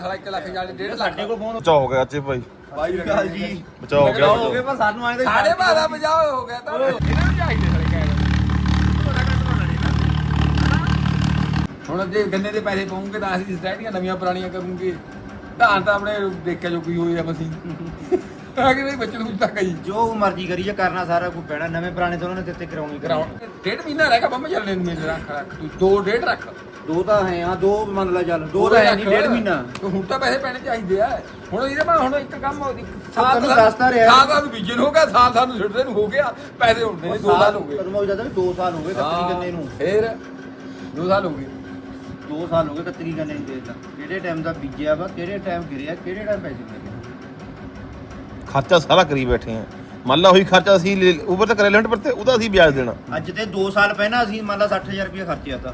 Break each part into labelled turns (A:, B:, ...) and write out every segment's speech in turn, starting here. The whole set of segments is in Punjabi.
A: ਸਾਲਾ 1 ਲੱਖ 40 1.5 ਲੱਖ।
B: ਸਾਡੇ ਕੋਲ ਫੋਨ
C: ਬਚਾਓ ਹੋ ਗਿਆ ਅੱਛੇ ਭਾਈ।
B: ਬਾਈ ਗੱਲ ਜੀ।
C: ਬਚਾਓ ਹੋ ਗਿਆ।
B: ਹੋ ਗਏ ਪਰ ਸਾਨੂੰ ਆਏ
A: ਸਾਡੇ ਭਾਦਾ ਬਜਾਓ ਹੋ ਗਿਆ ਤਾਂ। ਇਹਨਾਂ ਨੂੰ ਚਾਹੀਦੇ ਸਾਲੇ ਕਹਿ ਹੁਣ ਜੇ ਗੰਨੇ ਦੇ ਪੈਸੇ ਪਾਉਂਗੇ ਤਾਂ ਅਸੀਂ ਸਟੈਂਡੀਆਂ ਨਵੀਆਂ ਪੁਰਾਣੀਆਂ ਕਰੂਗੇ। ਧਾਨ ਤਾਂ ਆਪਣੇ ਦੇਖਿਆ ਜੋ ਕੋਈ ਹੋਈ ਆ ਮਸੀਂ। ਆ ਕਿ ਨਹੀਂ ਬੱਚੇ ਨੂੰ ਤੱਕ ਜੀ
B: ਜੋ ਮਰਜ਼ੀ ਕਰੀਏ ਕਰਨਾ ਸਾਰਾ ਕੁਝ ਪੈਣਾ। ਨਵੇਂ ਪੁਰਾਣੇ ਤੋਂ ਉਹਨਾਂ ਨੇ ਦਿੱਤੇ ਕਰਾਉਣੀ
A: ਕਰਾਉਣ ਡੇਢ ਮਹੀਨਾ ਰਹਿ ਗਿਆ ਬੰਮ ਚੱਲਣੇ ਨੂੰ ਮੇਰੇ ਰੱਖ ਰੱਖ। ਤੂੰ ਦੋ ਡੇਢ ਰੱਖ।
B: ਦੋ ਤਾਂ ਹੈ ਆ ਦੋ ਮੰਨ ਲੈ ਚੱਲ ਦੋ ਤਾਂ ਹੈ ਨਹੀਂ ਡੇਢ ਮਹੀਨਾ।
A: ਤੇ ਹੁਣ ਤਾਂ ਪੈਸੇ ਪੈਣੇ ਚਾਹੀਦੇ ਆ। ਹੁਣ ਇਹਦੇ ਮੈਂ ਹੁਣ ਇੱਕ ਕੰਮ ਹੋ ਸਾਲ
B: ਤੈਨੂੰ ਦੱਸਦਾ ਰਿਹਾ।
A: ਸਾਲ ਸਾਨੂੰ ਬੀਜੇ ਨੂੰ ਹੋ ਗਿਆ ਸਾਲ ਸਾਨੂੰ ਛੱਡਦੇ ਨੂੰ ਹੋ ਗਿਆ। ਪੈਸੇ ਹੁੰਦੇ ਨੇ ਦੋ ਸਾਲ ਹੋ ਗਏ।
B: ਕਦੋਂ ਜਾਂਦਾ ਵੀ 2 ਸਾਲ ਹੋ ਗਏ ਕੱਤਰੀ ਗੰਨੇ ਨੂੰ।
A: ਫੇਰ ਦੋ ਸਾਲ ਹੋ ਗਏ।
B: 2 ਸਾਲ ਹੋ ਗਏ ਕੱਤਰੀ ਗੰਨੇ ਨੂੰ ਦੇਦਾ ਕਿਹੜੇ ਟਾਈਮ ਦਾ ਬੀਜਿਆ ਵਾ ਕਿਹੜੇ ਟਾਈਮ ਗਿਰਿਆ ਕਿਹੜੇ ਟਾਈਮ ਪੈਸੇ ਮਿਲੇ
C: ਖਰਚਾ ਸਾਰਾ ਕਰੀ ਬੈਠੇ ਆ। ਮੰਨ ਲਾ ਉਹੀ ਖਰਚਾ ਸੀ ਉਪਰ ਤੇ ਕਰੇ ਪਰ ਤੇ ਉਹਦਾ ਅਸੀਂ ਵਿਆਜ ਦੇਣਾ।
B: ਅੱਜ ਤੇ 2 ਸਾਲ ਪਹਿਲਾਂ ਅਸੀਂ ਮੰਨ ਲਾ 60000 ਰੁਪਏ ਖਰਚਿਆ ਤਾਂ।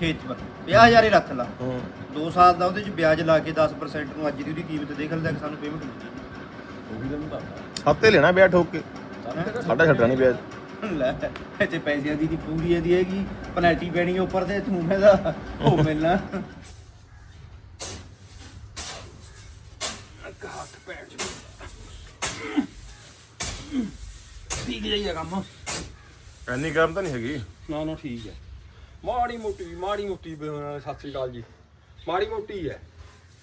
B: ਖੇਤ 'ਚ 50000 ਹੀ ਰੱਖ ਲਾ।
C: ਹੂੰ।
B: 2 ਸਾਲ ਦਾ ਉਹਦੇ 'ਚ ਵਿਆਜ ਲਾ ਕੇ 10% ਨੂੰ ਅੱਜ ਦੀ ਉਹਦੀ ਕੀਮਤ ਦੇਖ ਲੈ ਕਿ ਸਾਨੂੰ ਪੇਮੈਂਟ ਮਿਲਦੀ
C: ਹੱਤੇ ਲੈਣਾ ਵਿਆਜ ਠੋਕ ਕੇ। ਸਾਡਾ ਛੱਡਣਾ ਨਹੀਂ ਵਿਆਜ।
B: ਲੈ ਇੱਥੇ ਪੈਸਿਆਂ ਦੀ ਨਹੀਂ ਪੂਰੀ ਇਹਦੀ ਹੈਗੀ। ਪੈਨਲਟੀ ਪੈਣੀ ਹੈ ਉੱਪਰ ਤੇ ਤੂੰ ਕਹਿੰਦਾ ਉਹ ਮਿਲਣਾ।
A: ਹੱਥ ਪੈਰ ਚ ਠੀਕ ਕੰਮ।
C: ਐਨੀ ਗਰਮ ਤਾਂ ਨਹੀਂ ਹੈਗੀ।
A: ਨਾ ਨਾ ਠੀਕ ਹੈ। ਮਾੜੀ ਮੋਟੀ ਮਾੜੀ ਮੋਟੀ ਸਤਿ ਸ੍ਰੀ ਅਕਾਲ ਜੀ। ਮਾੜੀ ਮੋਟੀ ਹੈ।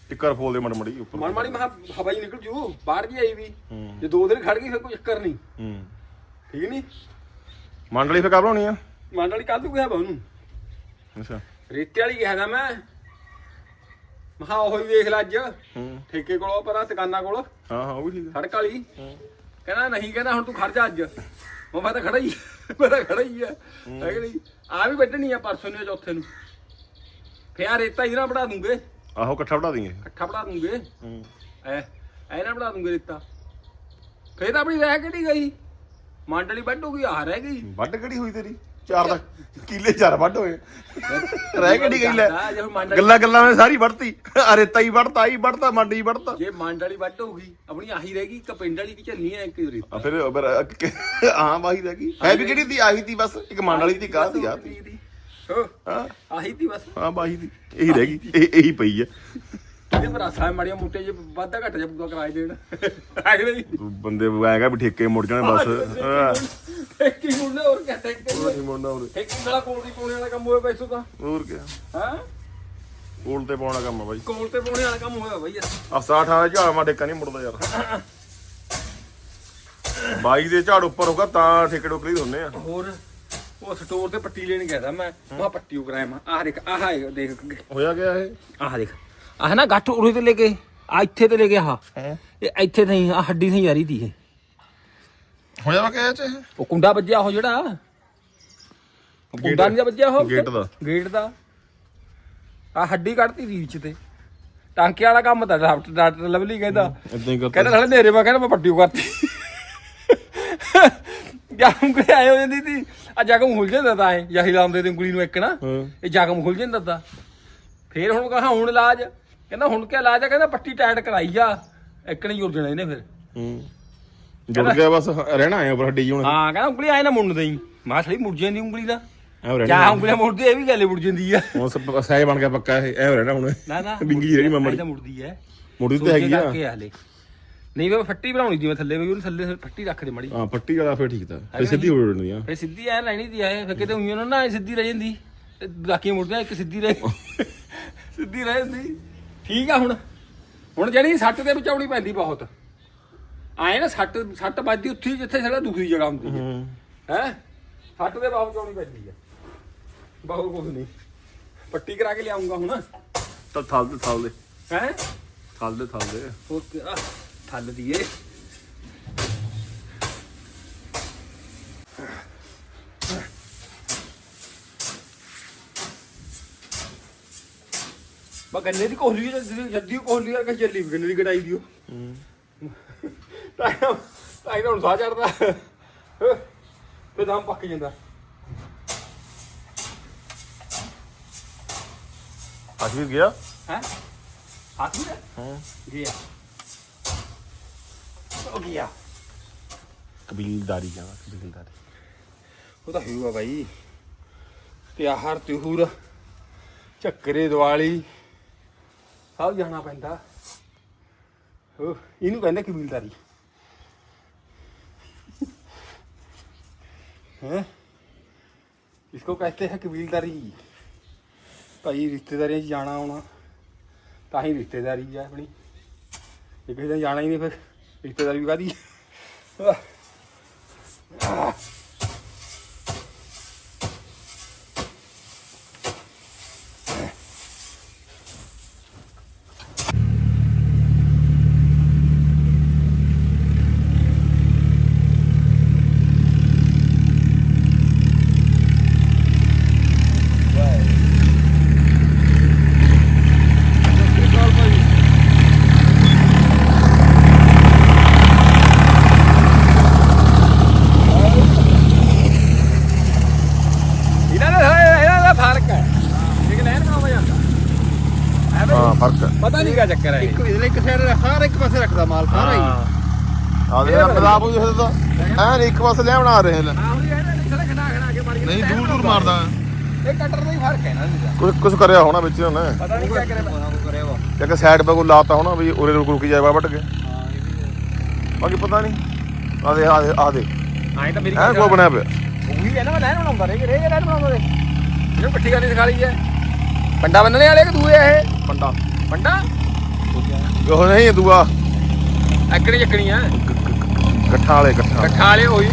C: ਟਿੱਕਰ ਫੋਲ ਦੇ ਮੜ ਮੜੀ ਉੱਪਰ।
A: ਮਨ ਮਾੜੀ ਮਹਾ ਹਵਾ ਹੀ ਨਿਕਲ ਜੂ ਬਾਹਰ ਵੀ ਆਈ ਵੀ।
C: ਹੂੰ।
A: ਜੇ ਦੋ ਦਿਨ ਖੜ ਗਈ ਫਿਰ ਕੋਈ ਚੱਕਰ ਨਹੀਂ।
C: ਹੂੰ।
A: ਠੀਕ ਨਹੀਂ?
C: ਮੰਡਲੀ ਫੇ ਕਬ ਲਾਉਣੀ ਆ?
A: ਮੰਡਲੀ ਕੱਲ ਨੂੰ ਕਿਹਾ
C: ਅੱਛਾ।
A: ਰੇਤੇ ਵਾਲੀ ਕਿਹਾ ਦਾ ਮੈਂ। ਮਹਾ ਉਹ ਹੀ ਵੇਖ ਲੈ ਅੱਜ।
C: ਹੂੰ।
A: ਠੇਕੇ ਕੋਲੋਂ ਪਰਾਂ ਦੁਕਾਨਾਂ ਕੋਲ।
C: ਹਾਂ ਹਾਂ ਉਹ ਵੀ ਠੀਕ
A: ਸੜਕ ਵਾਲੀ। ਕਹਿੰਦਾ ਨਹੀਂ ਕਹਿੰਦਾ ਹੁਣ ਤੂੰ ਖੜ ਜਾ ਅੱਜ। ਉਹ ਮੈਂ ਤਾਂ ਖੜਾ ਹੀ ਮੈਂ ਤਾਂ ਖੜਾ ਹੀ ਆ। ਹੈ ਕਿ ਨਹੀਂ ਆ ਵੀ ਵੱਢਣੀ ਆ ਪਰਸੋਂ ਨੂੰ ਜਾਂ ਚੌਥੇ ਨੂੰ। ਫੇਰ ਰੇਤਾ ਇਹਦੇ ਨਾਲ ਬਣਾ ਦੂੰਗੇ।
C: ਆਹੋ ਇਕੱਠਾ ਵੜਾ ਦੇਂਗੇ
A: ਇਕੱਠਾ ਬਣਾ ਦੂੰਗੇ।
C: ਹੂੰ।
A: ਐ ਐ ਨਾਲ ਬਣਾ ਦੂੰਗੇ ਰੇਤਾ। ਫੇਰ ਤਾਂ ਆਪਣੀ ਰਹਿ ਕਿਹੜੀ ਗਈ? ਮੰਡਲੀ ਵੱਢੂਗੀ ਆ ਰਹਿ ਗਈ।
C: ਵੱਢ ਕਿਹੜੀ ਹੋਈ ਤੇਰੀ? ਚਾਰ ਦਾ ਕਿੱਲੇ ਚਾਰ ਵੱਢ ਹੋਏ। ਰਹਿ ਕਿਹੜੀ ਗਈ ਲੈ?
A: ਜੇ ਹੁਣ
C: ਗੱਲਾਂ ਗੱਲਾਂ ਵਿੱਚ ਸਾਰੀ ਵੱਢਤੀ। ਆ ਰੇਤਾ ਹੀ ਵੱਢਤਾ ਹੀ ਵੱਢਤਾ ਮੰਡੀ ਵੱਢਤਾ।
A: ਜੇ ਮੰਡਲੀ ਵੱਢ ਹੋਊਗੀ ਆਪਣੀ ਆਹੀ ਰਹਿ ਗਈ ਇੱਕ ਪਿੰਡ ਵਾਲੀ ਕੀ ਚੱਲਣੀ ਐ ਇੱਕ
C: ਆ ਫਿਰ ਫਿਰ ਅ- ਹਾਂ ਬਾਈ ਰਹਿ ਗਈ। ਹੈ ਵੀ ਕਿਹੜੀ ਦੀ? ਆਹੀ ਤੀ ਬਸ ਇੱਕ ਮੰਡ ਵਾਲੀ ਦੀ ਕਾਹ ਦੀ ਆ ਤੀ
A: ਹੋ
C: ਹਾਂ।
A: ਆਹੀ ਤੀ ਬਸ।
C: ਹਾਂ ਬਾਈ ਦੀ। ਇਹੀ ਰਹਿ ਗਈ ਇਹ ਇਹੀ ਪਈ ਆ
A: ਪਰ ਆਸਾਂ ਮਾੜੀਆਂ ਮੋਟੇ ਜੇ ਵਾਧਾ ਘੱਟ ਜੇ ਪੂਰਾ ਕਰਾਏ ਦੇਣ। ਅਗਲੇ ਦੀ
C: ਬੰਦੇ ਆਏਗਾ ਵੀ ਠੇਕੇ ਮੁੜ ਜਾਣੇ ਬਸ। ਹਾਂ।
A: ਠੇਕੀ ਮੁੰਡੇ ਹੋਰ ਕਿਆ ਠੇਕੇ
C: ਨਹੀਂ ਮੁੜਨਾ ਉਰੇ
A: ਠੇਕੀ ਵਾਲਾ ਕੋਲ ਦੀ ਪਾਉਣੇ ਵਾਲਾ ਕੰਮ ਹੋਇਆ ਪੈਸੋ ਤਾਂ।
C: ਹੋਰ ਕੀ
A: ਹਾਂ?
C: ਕੋਲ ਤੇ ਪਾਉਣਾ ਕੰਮ ਆ ਬਾਈ।
A: ਕੋਲ ਤੇ ਪਾਉਣੇ ਵਾਲਾ ਕੰਮ ਹੋਇਆ ਬਈ
C: ਆ 60 ਆ ਝਾੜ ਮਾ ਠੇਕਾ ਨਹੀਂ ਮੁੜਦਾ ਯਾਰ। ਬਾਈ ਦੇ ਝਾੜ ਉੱਪਰ ਹੋਗਾ ਤਾਂ ਠੇਕੇ ਟੋਕਰੀ ਹੁੰਨੇ ਆ।
A: ਹੋਰ ਉਹ ਸਟੋਰ ਤੇ ਪੱਟੀ ਲੈਣ ਗਿਆ ਤਾਂ ਮੈਂ। ਮੈਂ ਪੱਟੀ ਉਹ ਕਰਾਇਆ ਮੈਂ। ਆਹ ਦੇਖ ਆਹ ਦੇਖ।
C: ਹੋਇਆ ਗਿਆ ਇਹ?
A: ਆਹ ਦੇਖ। ਆਹ ਨਾ ਗੱਠ ਉਰੇ ਤੇ ਲੈ ਕੇ ਆ ਇੱਥੇ ਤੇ ਲੈ ਕੇ ਆਹ। ਇਹ ਇੱਥੇ ਨਹੀਂ ਆ ਹੱਡੀ ਨਹੀਂ ਯਾਰੀ ਦੀ ਇਹ।
C: ਹੋਇਆ ਵਾ ਕਿਆ ਚ? ਇਹ
A: ਉਹ ਕੁੰਡਾ ਵੱਜਿਆ ਉਹ ਜਿਹੜਾ? ਉਹ ਕੁੰਡਾ ਨਹੀਂ ਵੱਜਿਆ ਉਹ
C: ਗੇਟ ਦਾ।
A: ਗੇਟ ਦਾ। ਆ ਹੱਡੀ ਕੱਢਤੀ ਵਿੱਚ ਤੇ। ਟਾਂਕੇ ਵਾਲਾ ਕੰਮ ਤਾਂ ਡਾਕਟਰ ਡਾਕਟਰ ਲਵਲੀ ਕਹਿੰਦਾ।
C: ਹੀ
A: ਕਹਿੰਦਾ ਸਾਲੇ ਨੇਰੇ ਮੈਂ ਕਹਿੰਦਾ ਮੈਂ ਪੱਟੀ ਓ ਕਰਤੀ। ਜਾਗਮ ਕਿ ਆਏ ਹੋ ਜਾਂਦੀ ਸੀ। ਆ ਜਾਗਮ ਖੁੱਲ ਜਾਂਦਾ ਤਾਂ ਐ ਜਾਂ ਹਿਲਾਉਂਦੇ ਤੇ ਉਂਗਲੀ ਨੂੰ ਇੱਕ ਨਾ।
C: ਹਾਂ।
A: ਇਹ ਜਾਗਮ ਖੁੱਲ ਜਾਂਦਾ ਤਾਂ। ਫੇਰ ਹੁਣ ਕਹਾ ਹੁਣ ਇਲਾਜ। ਕਹਿੰਦਾ ਹੁਣ ਕੀ ਇਲਾਜ ਆ? ਕਹਿੰਦਾ ਪੱਟੀ ਟਾਈਟ ਕਰਾਈ ਜਾ ਇੱਕ ਨਹੀਂ ਜੁੜ ਜਾਣਾ ਇਹਨੇ ਫਿਰ।
C: ਹੂੰ। ਜੁੜ ਗਿਆ ਬਸ ਰਹਿਣਾ ਆਇਆ ਪਰ ਹੱਡੀ ਹੁਣ।
A: ਹਾਂ ਕਹਿੰਦਾ ਉਂਗਲੀ ਆਏ ਨਾ ਮੁੰਨ ਦੇਈ ਮੈਂ ਥੜੀ ਮੁੜ ਜਾਂਦੀ ਉਂਗਲੀ ਦਾ
C: ਐ ਰਹਿਣਾ
A: ਜਾਂ ਉਂਗਲੀਆਂ ਮੁੜਦੀ ਇਹ ਵੀ ਗੱਲ ਮੁੜ ਜਾਂਦੀ ਆ।
C: ਹੁਣ ਸਹਿ ਬਣ ਗਿਆ ਪੱਕਾ ਇਹ ਐ ਰਹਿਣਾ ਹੁਣ।
A: ਨਾ ਨਾ
C: ਬਿੰਗੀ ਰਹਿਣੀ ਮਾਮਾ
A: ਮੁੜਦੀ ਐ
C: ਮੁੜੀ ਤੇ ਹੈਗੀ ਆ।
A: ਹਲੇ। ਨਹੀਂ ਮੈਂ ਫੱਟੀ ਬਣਾਉਣੀ ਸੀ ਮੈਂ ਥੱਲੇ ਵੀ ਉਹਨੂੰ ਥੱਲੇ ਫੱਟੀ ਰੱਖ ਦੇ ਮੜੀ।
C: ਹਾਂ ਪੱਟੀ ਵਾਲਾ ਫੇਰ ਠੀਕ ਤਾਂ। ਫੇਰ ਸਿੱਧੀ ਹੋ ਜਣੀ ਆ।
A: ਫੇ ਸਿੱਧੀ ਐ ਲੈਣੀ ਦੀ ਐ ਫੇ ਕਿਤੇ ਉਈਆਂ ਨੂੰ ਨਾ ਸਿੱਧੀ ਰਹਿ ਜਾਂਦੀ। ਬਾਕੀ ਮੁੜਦੀਆਂ ਇੱਕ ਸਿੱਧੀ ਰਹਿ ਸਿੱਧੀ ਰਹਿ ਜਾਂਦੀ। ਠੀਕ ਆ ਹੁਣ। ਹੁਣ ਜਿਹੜੀ ਸੱਟ ਦੇ ਵਿੱਚ ਆਉਣੀ ਪੈਂਦੀ ਬਹੁਤ। ਆਏ ਨਾ ਸੱਟ ਸੱਟ ਵੱਜਦੀ ਉੱਥੇ ਜਿੱਥੇ ਸਾਡਾ ਦੁਖਦੀ ਜਗ੍ਹਾ ਹੁੰਦੀ ਹੈ।
C: ਹੂੰ।
A: ਸੱਟ ਦੇ ਬਾਹਰ ਆਉਣੀ ਪੈਂਦੀ ਹੈ ਬਹੁਤ ਕੁਝ ਨਹੀਂ। ਪੱਟੀ ਕਰਾ ਕੇ ਲਿਆਉਂਗਾ ਹੁਣ।
C: ਤਾਂ ਥਲ ਦੇ ਥਲ ਦੇ।
A: ਹੈ?
C: ਥਲ ਦੇ ਥਲ ਦੇ।
A: ਹੋਰ ਕੀ ਆ? ਥੱਲ ਦੀਏ। ਬਾ ਗੰਨੇ ਦੀ ਕੋਹਲੀ ਜੱਦੀ ਜੱਦੀ ਕੋਹਲੀ ਕਰਕੇ ਚੱਲੀ ਗੰਨੇ ਦੀ ਕਢਾਈ ਦਿਓ।
C: ਹੂੰ।
A: ਤਾਂ ਤਾਂ ਹੁਣ ਸਾਹ ਚੜਦਾ। ਤੇ ਦਮ ਪੱਕ ਜਾਂਦਾ।
C: ਅੱਜ ਵੀ ਗਿਆ?
A: ਹੈ? ਹੱਥ ਵੀ
C: ਹਾਂ।
A: ਗਿਆ। ਹੋ ਗਿਆ।
C: ਕਬੀਲਦਾਰੀ ਜਾਵਾ ਕਬੀਲਦਾਰੀ।
A: ਉਹ ਤਾਂ ਹੋਊਗਾ ਬਾਈ। ਤਿਆਹਰ ਤਿਹੂਰ ਚੱਕਰੇ ਦੀਵਾਲੀ ਸਭ ਜਾਣਾ ਪੈਂਦਾ। ਹੋ ਇਹਨੂੰ ਕਹਿੰਦੇ ਕਬੀਲਦਾਰੀ। ਹੈ इसको कहते हैं कबीलदारी ਭਾਈ ਰਿਸ਼ਤੇਦਾਰੀਆਂ 'ਚ ਜਾਣਾ ਆਉਣਾ ਤਾਂ ਹੀ ਰਿਸ਼ਤੇਦਾਰੀ ਆ ਆਪਣੀ ਜੇ ਕਿਸੇ ਦਿਨ ਜਾਣਾ ਹੀ ਨਹੀਂ ਫਿਰ ਰਿਸ਼ਤੇਦਾਰੀ ਵੀ ਕਾਦੀ ਪਤਾ ਨਹੀਂ ਕਿਆ ਚੱਕਰ ਹੈ ਇਹ।
B: ਇੱਕ ਇਹਦੇ ਇੱਕ ਸਾਈਡ ਹਰ ਇੱਕ ਪਾਸੇ ਰੱਖਦਾ ਮਾਲ ਸਾਰਾ ਹੀ।
C: ਆ ਦੇ ਪੰਜਾਬ ਉਹ ਜਿਹਦਾ ਤਾਂ ਐਨ ਇੱਕ ਪਾਸੇ ਲੈ ਬਣਾ ਰਹੇ ਨੇ
A: ਆਹ ਨਿਕਲ ਕੇ ਮਾਰ ਕੇ
C: ਨਹੀਂ ਦੂਰ ਦੂਰ
A: ਮਾਰਦਾ। ਇਹ ਕਟਰ ਦਾ ਹੀ ਫ਼ਰਕ ਹੈ ਨਾ ਇਹਦਾ
C: ਕੁਝ ਕੁਝ ਕਰਿਆ ਹੋਣਾ ਵਿੱਚ ਉਹਨੇ।
A: ਪਤਾ ਨਹੀਂ ਕਿਆ ਕਰੇ
B: ਕਰਿਆ ਵਾ।
C: ਜਾਂ ਕਿ ਸਾਈਡ 'ਤੇ ਕੋਈ ਲਾਤਾ ਹੋਣਾ ਵੀ ਉਰੇ ਰੁਕ ਰੁਕੀ ਜਾਏ ਵੱਟ ਕੇ।
B: ਹਾਂ ਇਹ ਵੀ
C: ਬਾਕੀ ਪਤਾ ਨਹੀਂ ਆ ਦੇ ਆ ਦੇ ਆ ਦੇ
A: ਆਏ ਤਾਂ ਮੇਰੀ
C: ਐਨ ਕੋ ਬਣਿਆ ਪਿਆ?
A: ਉਹੀ ਹੈ ਨਾ ਮੈਂ ਲੈਣ ਬਣਾਉਂਦਾ ਰੇ ਰੇ ਲੈਣ ਬਣਾਉਂਦਾ ਰੇ ਇਹਨੂੰ ਪੱਠੀ ਕਰਨੀ ਸਿਖਾ ਲਈ ਹੈ। ਪੰਡਾ ਬੰਨਣੇ ਵਾਲੇ ਕਿ ਦੂਏ ਇਹ?
C: ਪੰਡਾ।
A: ਪੰਡਾ
C: ਉਹ ਨਹੀਂ ਦੂਆ।
A: ਐਕੜੀ ਚੱਕਣੀ ਆ?
C: ਗੱਠਾਂ ਵਾਲੇ ਗੱਠਾਂ
A: ਇਕੱਠਾ ਵਾਲੇ ਹੋਈ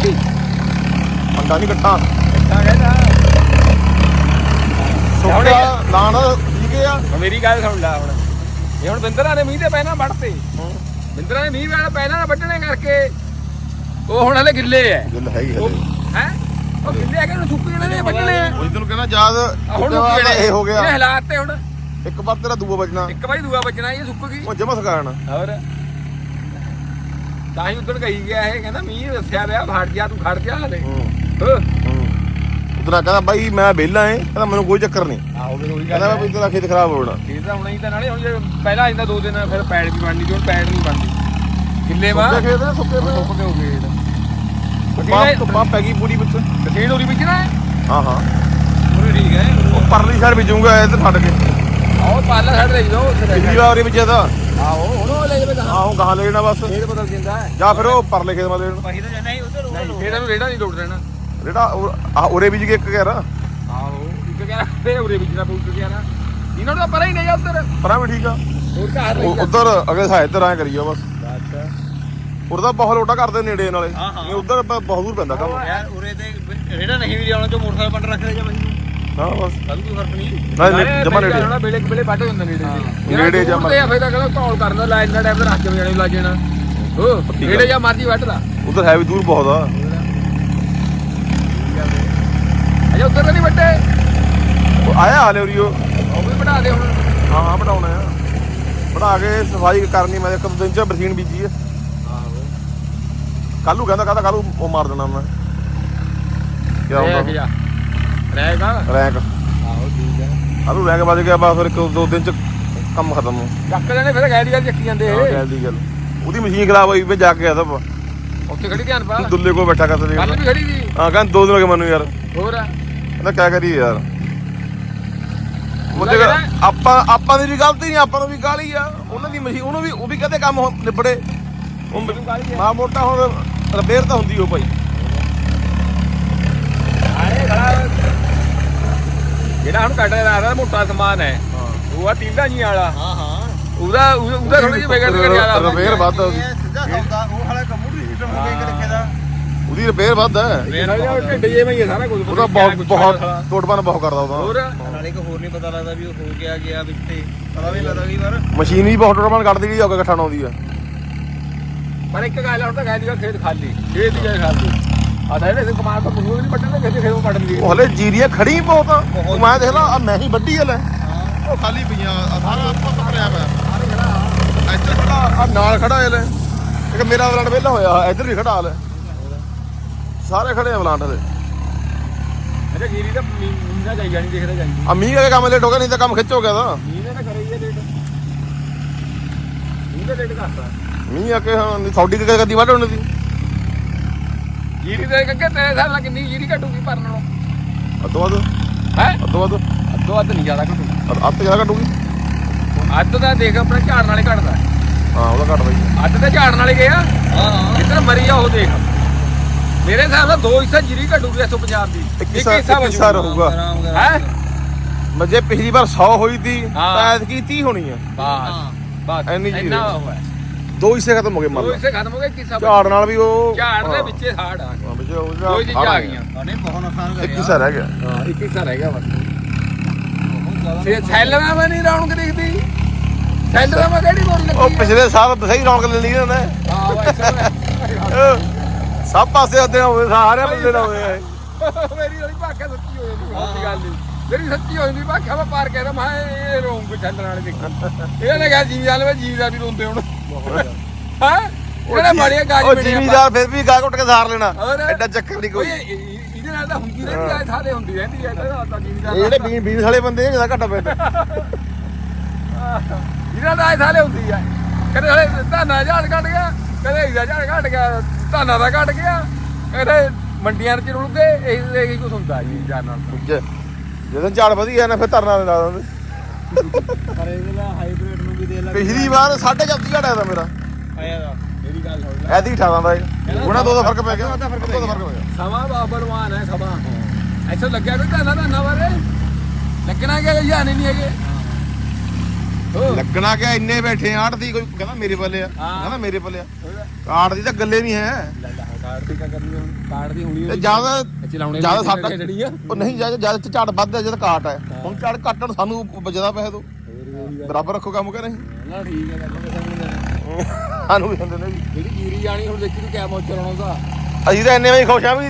C: ਪੰਡਾ ਨਹੀਂ ਗੱਠਾਂ
A: ਇਕੱਠਾ ਕਹਿੰਦਾ
C: ਸੁੱਕਾ ਲਾਣ ਠੀਕ ਆ
A: ਹੁਣ ਮੇਰੀ ਗੱਲ ਸੁਣ ਲੈ ਹੁਣ। ਇਹ ਹੁਣ ਬਿੰਦਰਾਂ ਨੇ ਮੀਂਹ ਤੇ ਪੈਣਾ ਵੱਢਤੇ। ਬਿੰਦਰਾਂ ਨੇ ਮੀਂਹ ਵਾਲਾ ਪੈਣਾ ਨਾ ਵੱਢਣੇ ਕਰਕੇ। ਉਹ ਹੁਣ ਹਲੇ ਗਿੱਲੇ ਐ।
C: ਗੱਲ ਹੈਗੀ ਹਲੇ।
A: ਹੈ? ਉਹ ਗਿੱਲੇ ਆ ਕਿ ਉਹਨੂੰ ਸੁੱਕ ਜਾਣੇ ਨੇ ਵੱਢਣੇ ਆ।
C: ਉਹ ਤੈਨੂੰ ਕਹਿੰਦਾ ਯਾਦ
A: ਹੁਣ
C: ਇਹ ਹੋ
A: ਇਹ
C: ਗਿਆ
A: ਹਾਲਾਤ ਤੇ ਹੁਣ।
C: ਇੱਕ ਵਾਰ ਤੇਰਾ ਦੂਆ ਵੱਜਣਾ।
A: ਇੱਕ ਵਾਰੀ ਦੂਆ ਵੱਜਣਾ ਇਹ ਸੁੱਕ ਗਈ।
C: ਉਹ ਜਮਾ ਸਕਾਣਾ।
A: ਹੋਰ। ਤਾਂ ਹੀ ਉਦੋਂ ਕਹੀ ਗਿਆ ਇਹ ਕਹਿੰਦਾ ਮੀਂਹ ਦੱਸਿਆ ਰਿਹਾ ਫੜ ਗਿਆ ਤੂੰ ਖੜ ਗਿਆ ਹਲੇ।
C: ਹੂੰ। ਉਦੋਂ ਕਹਿੰਦਾ ਬਾਈ ਮੈਂ ਵਿਹਲਾ ਏ ਕਹਿੰਦਾ ਮੈਨੂੰ ਕੋਈ ਚੱਕਰ ਨਹੀਂ।
A: ਆਹੋ ਵੀ ਉਹੀ
C: ਕਹਿੰਦਾ ਵੀ ਤੇਰਾ ਖੇਤ ਖਰਾਬ ਹੋ ਜਾਣਾ।
A: ਇਹ ਤਾਂ ਹੁਣ ਹੀ ਤਾਂ ਨਾਲੇ ਹੁਣ ਜੇ ਪਹਿਲਾਂ ਆਇੰਦਾ ਦੋ ਦਿਨ ਫਿਰ ਪੈੜ ਵੀ ਬਣਨੀ ਹੁਣ ਪੈੜ ਨਹੀਂ ਬਣਦੀ। ਕਿੱਲੇ ਵਾ।
C: ਸੁੱਕੇ ਖੇਤ ਸੁੱਕੇ ਪਏ
A: ਸੁੱਕ ਕੇ ਹੋ ਗਏ
C: ਧੁੱਪਾਂ ਧੁੱਪਾਂ ਪੈ ਗਈ ਪੂਰੀ ਵਿੱਚ।
A: ਤੇਲ ਹੋਰੀ ਵਿੱਚ ਨਾ
C: ਹਾਂ ਹਾਂ।
A: ਪੂਰੀ ਠੀਕ ਹੈ
C: ਉਹ ਪਰਲੀ ਸਾਈਡ ਵਿਜੂਗਾ ਇੱਧਰ ਛੱਡ ਕੇ।
A: ਆਓ ਪਾਲਾ ਛੱਡ ਰਹੀ ਦੋ ਉੱਥੇ ਰਹਿ
C: ਪਿਛਲੀ ਵਾਰ ਇਹ ਵਿੱਚ ਇਹਦਾ?
A: ਆਓ ਹੁਣ ਉਹ ਲੈ ਜਾਵੇ ਕਹਾਂ
C: ਆਹੋ ਗਾਹਾਂ ਲੈ ਜਾਣਾ ਬਸ।
A: ਫੇਰ ਬਦਲ ਦਿੰਦਾ ਹੈ।
C: ਜਾਂ ਫਿਰ ਉਹ ਪਰਲੇ ਖੇਤ ਮਾ ਲੈ ਜਾਣਾ।
B: ਭਾਈ ਤਾਂ ਜਾਣਾ ਹੀ ਉਧਰ
A: ਨਹੀਂ ਫੇਰ ਇਹਨੂੰ ਰੇੜਾ ਨਹੀਂ
C: ਜਿਹੜਾ ਉਹ- ਆਹ ਉਰੇ ਬੀਜ ਕੇ ਇੱਕ ਕਹਿ ਰਾ
A: ਆਹੋ ਇੱਕ ਕਹਿ ਫੇਰ ਉਰੇ ਵਿੱਚ ਨਾ ਪੂਛ ਗਿਆ ਨਾ ਇਹਨਾਂ ਨੂੰ ਤਾਂ ਪਤਾ ਹੀ ਨਹੀਂ ਉੱਧਰ।
C: ਪਰਾਂ ਵੀ ਠੀਕ ਆ।
A: ਹੋਰ ਘਰ
C: ਉਹ ਉਧਰ ਅਗਲੇ ਸਾਈਡ ਤੇ ਐ ਕਰੀਓ ਬਸ।
A: ਅੱਛਾ।
C: ਉਰਦਾ ਬਹੁਤ ਲੋਟਾ ਕਰਦੇ ਨੇੜੇ ਨਾਲੇ। ਨਹੀਂ ਉਧਰ ਬਹੁਤ ਦੂਰ ਪੈਂਦਾ ਕੰਮ।
B: ਯਾਰ ਉਰੇ ਤੇ ਰੇੜਾ ਨਹੀਂ ਵੀ ਲਿਆਉਣਾ ਜੋ ਮੋਟਰਸਾਈਕਲ ਬੰਦ ਰੱਖ ਲੈ ਜਾ ਭਾਈ
C: ਹਾਂ ਬਸ।
B: ਸਾਨੂੰ ਕੋਈ ਫ਼ਰਕ ਨਹੀਂ।
C: ਨਾਲੇ ਜਮਾ ਨੇੜੇ।
A: ਹੋਣਾ ਵੇਲੇ ਵੇਲੇ ਵੱਢ ਹੁੰਦਾ ਨੇੜੇ
C: ਹਾਂ। ਨੇੜੇ ਜਾਂ
A: ਤੇ ਫੇਰ ਤਾਂ ਕਹਿੰਦਾ ਕਾਲ ਕਰਨਾ ਲੈ ਇੰਨਾ ਟਾਈਮ ਤੇ ਰੱਖ ਕੇ ਜਾਣੇ ਲੱਗ ਜਾਣਾ। ਹੋ
C: ਪੱਕੀ
A: ਨੇੜੇ
C: ਗੱਲ।
A: ਜਾਂ ਮਰਜ਼ੀ ਵੱਢ ਲਾ।
C: ਉਧਰ ਹੈ ਵੀ ਦੂਰ ਬਹੁਤ ਆ।
A: ਅਜਾ ਉੱਧਰ ਤਾਂ ਨਹੀਂ ਵੱਡੇ
C: ਉਹ ਆਇਆ ਹਾਲੇ ਉਰੀਓ
A: ਉਹ। ਵੀ ਵਧਾ ਦੇ ਹੁਣ।
C: ਹਾਂ ਹਾਂ ਬਣਾਉਣਾ ਆ। ਬਣਾ ਕੇ ਸਫ਼ਾਈ ਕਰਨੀ ਮੈਂ ਇੱਕ ਦੋ ਦਿਨ ਚ ਬਰਸੀਨ ਬੀਜੀ ਆ।
A: ਆਹੋ।
C: ਕੱਲੂ ਕਹਿੰਦਾ ਕਹਿੰਦਾ ਕੱਲੂ ਉਹ ਮਾਰ ਦੇਣਾ ਮੈਂ। ਕੀ
A: ਰਹਿ ਰਹਿ ਗਾ
C: ਰੈਂਕ
A: ਆਹੋ ਠੀਕ ਹੈ
C: ਕੱਲੂ ਰੈਂਕ ਵੱਜ ਗਿਆ ਬਸ ਫਿਰ ਇੱਕ ਦੋ ਦਿਨ ਚ ਕੰਮ ਖਤਮ ਹੋ।
A: ਚੱਕ ਲੈਣੇ ਫਿਰ ਗੈਰੀ ਵਾਲੀ ਚੱਕੀ ਜਾਂਦੇ
C: ਹਾਂ
A: ਇਹ
C: ਕਹਿ ਦੀ ਗੱਲ। ਉਹਦੀ ਮਸ਼ੀਨ ਖਰਾਬ ਹੋਈ ਵੀ ਜਾ ਕੇ ਆਦਾ
A: ਉੱਥੇ ਖੜੀ ਧਿਆਨ ਪਾ।
C: ਦੁੱਲੇ ਕੋਲ ਬੈਠਾ ਕਰ ਸਵੇਰ
A: ਕੱਲ ਵੀ ਖੜੀ ਸੀ।
C: ਹਾਂ ਕਹਿੰਦਾ ਦੋ ਦਿਨ ਹੋ ਗਏ ਮੈਨੂੰ ਯਾਰ।
A: ਹੋਰ?
C: ਕਹਿੰਦਾ ਕਿਆ ਕਰੀਏ ਯਾਰ। ਆਪਾਂ ਆਪਾਂ ਦੀ ਵੀ ਗਲਤੀ ਨਹੀਂ ਆਪਾਂ ਨੂੰ ਵੀ ਗਾਲੀ ਆ। ਉਹਨਾਂ ਦੀ ਮਸ਼ੀਨ ਉਹਨੂੰ ਵੀ ਉਹ ਵੀ ਕਹਦੇ ਕੰਮ ਨਿਬੜੇ। ਉਹ
A: ਗਾਲੀ ਆ।
C: ਮਾ ਮੋਟਾ ਹੁਣ ਰਿਪੇਅਰ ਤਾਂ ਹੁੰਦੀ ਉਹ ਭਾਈ
A: ਆਏ ਖੜਾ ਜਿਹੜਾ ਹੁਣ ਕੱਢ ਰਿਹਾ ਦਾ ਮੋਟਾ ਸਮਾਨ ਹੈ। ਉਹ ਆ ਤੀਲਾ ਜੀ ਵਾਲਾ।
B: ਹਾਂ ਹਾਂ।
A: ਉਹਦਾ ਉਹਦਾ ਥੋੜੀ ਜਿਹੀ ਵਿਗੜ ਵਿਗੜ ਜ਼ਿਆਦਾ
C: ਰਿਪੇਅਰ ਵੱਧ ਆ ਉਹਦੀ।
B: ਇਹ ਸਿੱਧਾ ਸੌਦਾ ਉਹ ਹਾਲੇ ਕੰਪਿਊਟਰ ਸਿਸਟਮ ਹੋ ਗਿਆ ਇੱਕ ਰੱਖੇ ਦਾ?
C: ਉਹਦੀ ਰਿਪੇਅਰ ਵੱਧ ਹੈ
A: ਮੇਰਾ ਜਿਹੜਾ ਢਿੱਡ ਜੇ ਮੈਂ ਹੀ ਆ ਸਾਰਾ ਕੁਝ
C: ਉਹਦਾ ਬਹੁਤ ਬਹੁਤ ਟੋਟਪਨ ਬਹੁਤ ਕਰਦਾ
A: ਹੋਰ?
C: ਉਹਦਾ
B: ਨਾਲੇ ਇੱਕ ਹੋਰ ਨਹੀਂ ਪਤਾ ਲੱਗਦਾ ਵੀ ਉਹ ਹੋ ਗਿਆ ਗਿਆ ਵਿੱਚ ਤੇ। ਪਤਾ ਵੀ ਨੀ ਲੱਗਦਾ ਕਈ ਵਾਰ
C: ਮਸ਼ੀਨ ਵੀ ਬਹੁਤ ਟੋਟਪਨ ਕੱਢਦੀ ਜਿਹੜੀ ਇਕੱਠਾ ਆਉਂਦੀ ਆ।
A: ਪਰ ਇੱਕ ਗੱਲ ਹੁਣ ਤਾਂ ਕਹਿ ਦਿਆ ਖੇਤ ਖਾਲੀ। ਖੇਤ ਹੀ ਹੈ ਖਾਲੀ। ਆ ਤਾਂ ਇਹਨੇ ਕਮਾਲ ਤੋਂ ਮੂੰਹ ਨਹੀਂ ਪੱਟਣ ਦੇ ਖੇਤ ਪੱਟ ਲਈ
C: ਉਹ ਹਲੇ ਜੀਰੀਆਂ ਖੜੀ ਬਹੁਤ ਆ। ਉਹ ਮੈਂ ਦੇਖ ਲਾ ਆ ਮੈਂ ਹੀ ਵੱਡੀ ਹਲੇ। ਉਹ ਖਾਲੀ ਪਈਆਂ ਆ ਸਾਰਾ ਆਪਾਂ ਭਰਿਆ ਪਿਆ। ਇੱਧਰ ਖੜਾ ਆ ਨਾਲ ਖੜਾ ਹਲੇ। ਇੱਕ ਮੇਰਾ ਬਲਾਂਡ ਵਿਹਲਾ ਹੋਇਆ ਇੱਧਰ ਵੀ ਖੜਾ ਹਲੇ। ਸਾਰੇ ਖੜੇ ਆ ਬਲਾਂਡ ਹਲੇ
A: ਅੱਛਾ ਗੀਰੀ ਤਾਂ ਮੀਨਾ ਜਾਈ ਜਾਣੀ ਦੇਖਦਾ ਜਾਈ
C: ਆ ਮੀਂਹ ਕਰਕੇ ਕੰਮ ਲੇਟ ਹੋ ਗਿਆ ਨਹੀਂ ਤਾਂ ਕੰਮ ਖਿੱਚ ਹੋ ਗਿਆ ਤਾਂ।
A: ਮੀਂਹ ਨੇ ਤਾਂ ਕਰੇ ਹੀ ਆ ਡੇਟ ਮੀਂਹ ਦਾ ਡੇਟ ਕਰਤਾ।
C: ਮੀਂਹ ਆ ਕੇ ਹੁਣ ਥੌਡੀ ਕਿ ਕਦੀ ਵੱਢ ਹੋਣੀ ਸੀ।
A: ਜੀਰੀ ਦੇ ਕੱਕੇ ਤੇਰੇ ਹਿਸਾਬ ਨਾਲ ਕਿੰਨੀ ਜੀਰੀ ਘਟੂਗੀ ਭਰਨ ਨੂੰ
C: ਅੱਧੋ ਅੱਧ?
A: ਹੈ?
C: ਅੱਧੋ ਅੱਧ?
A: ਅੱਧੋ ਅੱਧ ਨਹੀਂ ਜ਼ਿਆਦਾ ਘਟੂ
C: ਅੱਧ ਜ਼ਿਆਦਾ ਘਟੂਗੀ?
A: ਅੱਧ ਦਾ ਦੇਖ ਆਪਣੇ ਝਾੜਨ ਵਾਲੇ ਘਟਦਾ।
C: ਹਾਂ ਉਹਦਾ ਘੱਟ ਬਈ
A: ਅੱਧ ਤੇ ਝਾੜਨ ਵਾਲੇ ਗਏ ਆ।
B: ਹਾਂ। ਹਾਂ
A: ਜਿੱਧਰ ਮਰੀ ਆ ਉਹ ਦੇਖ। ਮੇਰੇ ਹਿਸਾਬ ਨਾਲ ਦੋ ਹਿੱਸੇ ਜੀਰੀ ਘਟੂਗੀ ਇੱਥੋਂ ਪੰਜਾਬ ਦੀ।
C: ਇੱਕ ਹਿੱਸਾ- ਹਿੱਸਾ ਰਹੂਗਾ।
A: ਹੈ?
C: ਮੈਂ ਜੇ ਪਿਛਲੀ ਵਾਰ 100 ਹੋਈ ਤੀ
A: ਹਾਂ।
C: ਤਾਂ ਐਤਕੀ 30 ਹੋਣੀ ਆ।
A: ਬਸ। ਬਸ।
C: ਇੰਨੀ ਜੀਰੀ
A: ਇੰਨਾ
C: ਹੈ।
A: ਹੋਇਆ
C: ਦੋ ਹਿੱਸੇ ਖਤਮ ਹੋ ਗਏ ਮੰਨ
A: ਦੋ
C: ਲਾ।
A: ਹਿੱਸੇ ਖਤਮ ਹੋ ਗਏ ਕਿਸਾ
C: ਝਾੜ ਨਾਲ ਵੀ ਉਹ
A: ਝਾੜ ਦੇ
C: ਹਾਂ।
A: ਵਿੱਚੇ ਹਾੜ ਆ
C: ਹਾਂ, ਵਿੱਚ ਉਹ
A: ਦੋ ਚੀਜ਼ਾਂ ਆ ਗਈਆਂ।
B: ਉਹਨੇ ਬਹੁਤ ਨੁਕਸਾਨ ਕਰਿਆ
C: ਇੱਕ ਹਿੱਸਾ ਰਹਿ ਗਿਆ।
A: ਹਾਂ ਇੱਕ ਹਿੱਸਾ ਰਹਿ ਗਿਆ ਬਸ। ਸੈਲਰਾਂ ਮੈਂ ਨਹੀਂ ਰੌਣਕ ਦਿਖਦੀ। ਸੈਲਰਾਂ ਮੈਂ ਕਿਹੜੀ ਬੋਲ ਲੱਗੀ
C: ਉਹ ਪਿਛਲੇ ਸਾਲ ਸਹੀ ਰੌਣਕ ਲੈਣੀ ਇਹਨਾਂ ਨੇ
A: ਹਾਂ ਵੈਸੇ
C: ਅਹ ਸਭ ਪਾਸੇ ਉਹਦੇ ਹੋਵੇ ਸਾਰੇ ਬੰਦੇ ਨਾ ਹੋਵੇ
A: ਮੇਰੀ ਵਾਲੀ ਭਾਖਿਆ ਸੱਚੀ ਹੋ ਜਾਂਦੀ ਹੋਰ ਗੱਲ ਨਹੀਂ। ਮੇਰੀ ਸੱਚੀ ਹੋ ਜਾਂਦੀ ਭਾਖਿਆ ਮੈਂ ਪਾਰ ਕਹਿੰਦਾ ਮੈਂ ਇਹ ਰੋਂਗ ਕੋ ਛੱਡਣ ਵਾਲੇ ਦੇਖੀ। ਇਹਨੇ ਕਿਹਾ ਜੀਵ ਜਾਲ ਵਿੱਚ ਜੀਵ ਦਾ ਵੀ ਰੋਂਦੇ ਹੁਣ। ਹਾਂ? ਉਹਨੇ ਮਾੜੀਆਂ ਗਾਜ
C: ਉਹ
A: ਬਣੇ
C: ਜ਼ਿਮੀਦਾਰ ਫਿਰ ਵੀ ਗਾਹ ਘੁੱਟ ਕੇ ਸਾਰ ਲੈਣਾ।
A: ਹੋਰ?
C: ਐਡਾ ਚੱਕਰ ਨਹੀਂ
A: ਕੋਈ।
C: ਕੋਈ
A: ਇਹ- ਇਹ- ਇਹਦੇ ਨਾਲ ਤਾਂ ਹੁੰਦੀ ਰਹਿੰਦੀ ਆ ਸਾਰੇ ਹੁੰਦੀ ਰਹਿੰਦੀ ਆ ਇਹਦਾ ਤਾਂ ਜੀਵ
C: ਇਹ ਜਿਹੜੇ ਬੀਨ ਬੀਨ ਵਾਲੇ ਬੰਦੇ ਜਿਹਦਾ ਘੱਟਾ ਪੈਂਦਾ।
A: ਇਹਨਾਂ ਦਾ ਇਹ ਸਾਲੇ ਹੁੰਦੀ ਆ। ਕਦੇ ਹਲੇ ਧਾਨਾ ਝਾੜ ਕੱਟ ਗਿਆ ਕਦੇ ਇਹਦਾ ਝਾੜ ਕੱਟ ਗਿਆ ਧਾਨਾ ਦਾ ਕੱਟ ਗਿਆ। ਕਦੇ ਮੰਡੀਆਂ ਚ ਰੁਲ ਗਏ ਇਹ ਇਹ ਕੁਝ ਹੁੰਦਾ ਜੀ ਜਾਨਾਂ
C: ਜਦੋਂ ਝਾੜ ਵਧੀਆ ਨਾ ਫਿਰ ਧਰਨਾ ਦੇ ਲਾ ਦਿੰਦੇ।
B: ਪਰ ਇਹਦੇ ਦਾ ਹਾਈਬ੍ਰਿਡ ਨੂੰ ਵੀ ਦੇ ਲਾ
C: ਪਿਛਲੀ ਵਾਰ ਸਾਢੇ ਚਾਰ ਝਾੜ ਆਇਆ ਤਾ ਮੇਰਾ।
B: ਆਇਆ ਦਾ
A: ਮੇਰੀ ਗੱਲ ਸੁਣ ਲੈ।
C: ਐਦੀ ਠਾ ਦਿੰਦਾ ਇਹ ਉਹਨਾਂ ਦੋ ਦਾ ਫ਼ਰਕ ਪੈ ਗਿਆ।
B: ਅੱਧਾ ਫ਼ਰਕ ਪੈ
C: ਅੱਧਾ
B: ਗਿਆ।
C: ਫ਼ਰਕ ਪੈ ਗਿਆ।
A: ਸਮਾਂ ਬਾਬਰਵਾਨ ਹੈ ਸਮਾਂ ਐਸਾ ਲੱਗਿਆ ਕੋਈ ਧਾਨਾ ਧਾਨਾ ਬਾਰੇ? ਲੱਗਣਾ ਕਿ ਜਾਣੇ ਨਹੀਂ ਹੈਗੇ। ਹੋ
C: ਲੱਗਣਾ ਕਿ ਇੰਨੇ ਬੈਠੇ ਆੜ ਦੀ ਕੋਈ ਕਹਿੰਦਾ ਮੇਰੇ ਪੱਲੇ ਆ। ਕਹਿੰਦਾ ਮੇਰੇ ਪੱਲੇ ਆ। ਕਾਰਡ ਦੀ ਤਾਂ ਗੱਲੇ ਨਹੀਂ ਹੈ।
A: ਕਾਰਡ ਦੀ ਕਾ ਕਰਨੀ ਹੁਣ ਕਾਰਡ ਦੀ ਹੋਣੀ
C: ਜ਼ਿਆਦਾ
A: ਚਲਾਉਣੇ
C: ਜ਼ਿਆਦਾ ਸਾਡਾ
A: ਜਿਹੜੀ ਆ।
C: ਉਹ ਨਹੀਂ ਜ਼ਿਆਦਾ ਜ਼ਿਆਦਾ ਝਾੜ ਵੱਧ ਹੈ ਜਦ ਕਾਟ ਹੈ। ਹੁਣ ਝਾੜ ਘੱਟਣ ਸਾਨੂੰ ਬਚਦਾ ਪੈਸੇ ਦੋ ਬਰਾਬਰ ਰੱਖੋ ਕੰਮ ਕਰ।
A: ਨਾ ਠੀਕ ਹੈ
C: ਸਾਨੂੰ ਵੀ ਹੁੰਦੇ ਨੇ ਜੀ।
A: ਜਿਹੜੀ ਜੀਰੀ ਜਾਣੀ ਹੁਣ ਦੇਖੀ ਤੂੰ ਕਿਆ ਚਲਾਉਣਾ ਉਹਦਾ।
C: ਅਸੀਂ ਤਾਂ ਇੰਨੇ ਵਿੱਚ ਖੁਸ਼ ਆ ਵੀ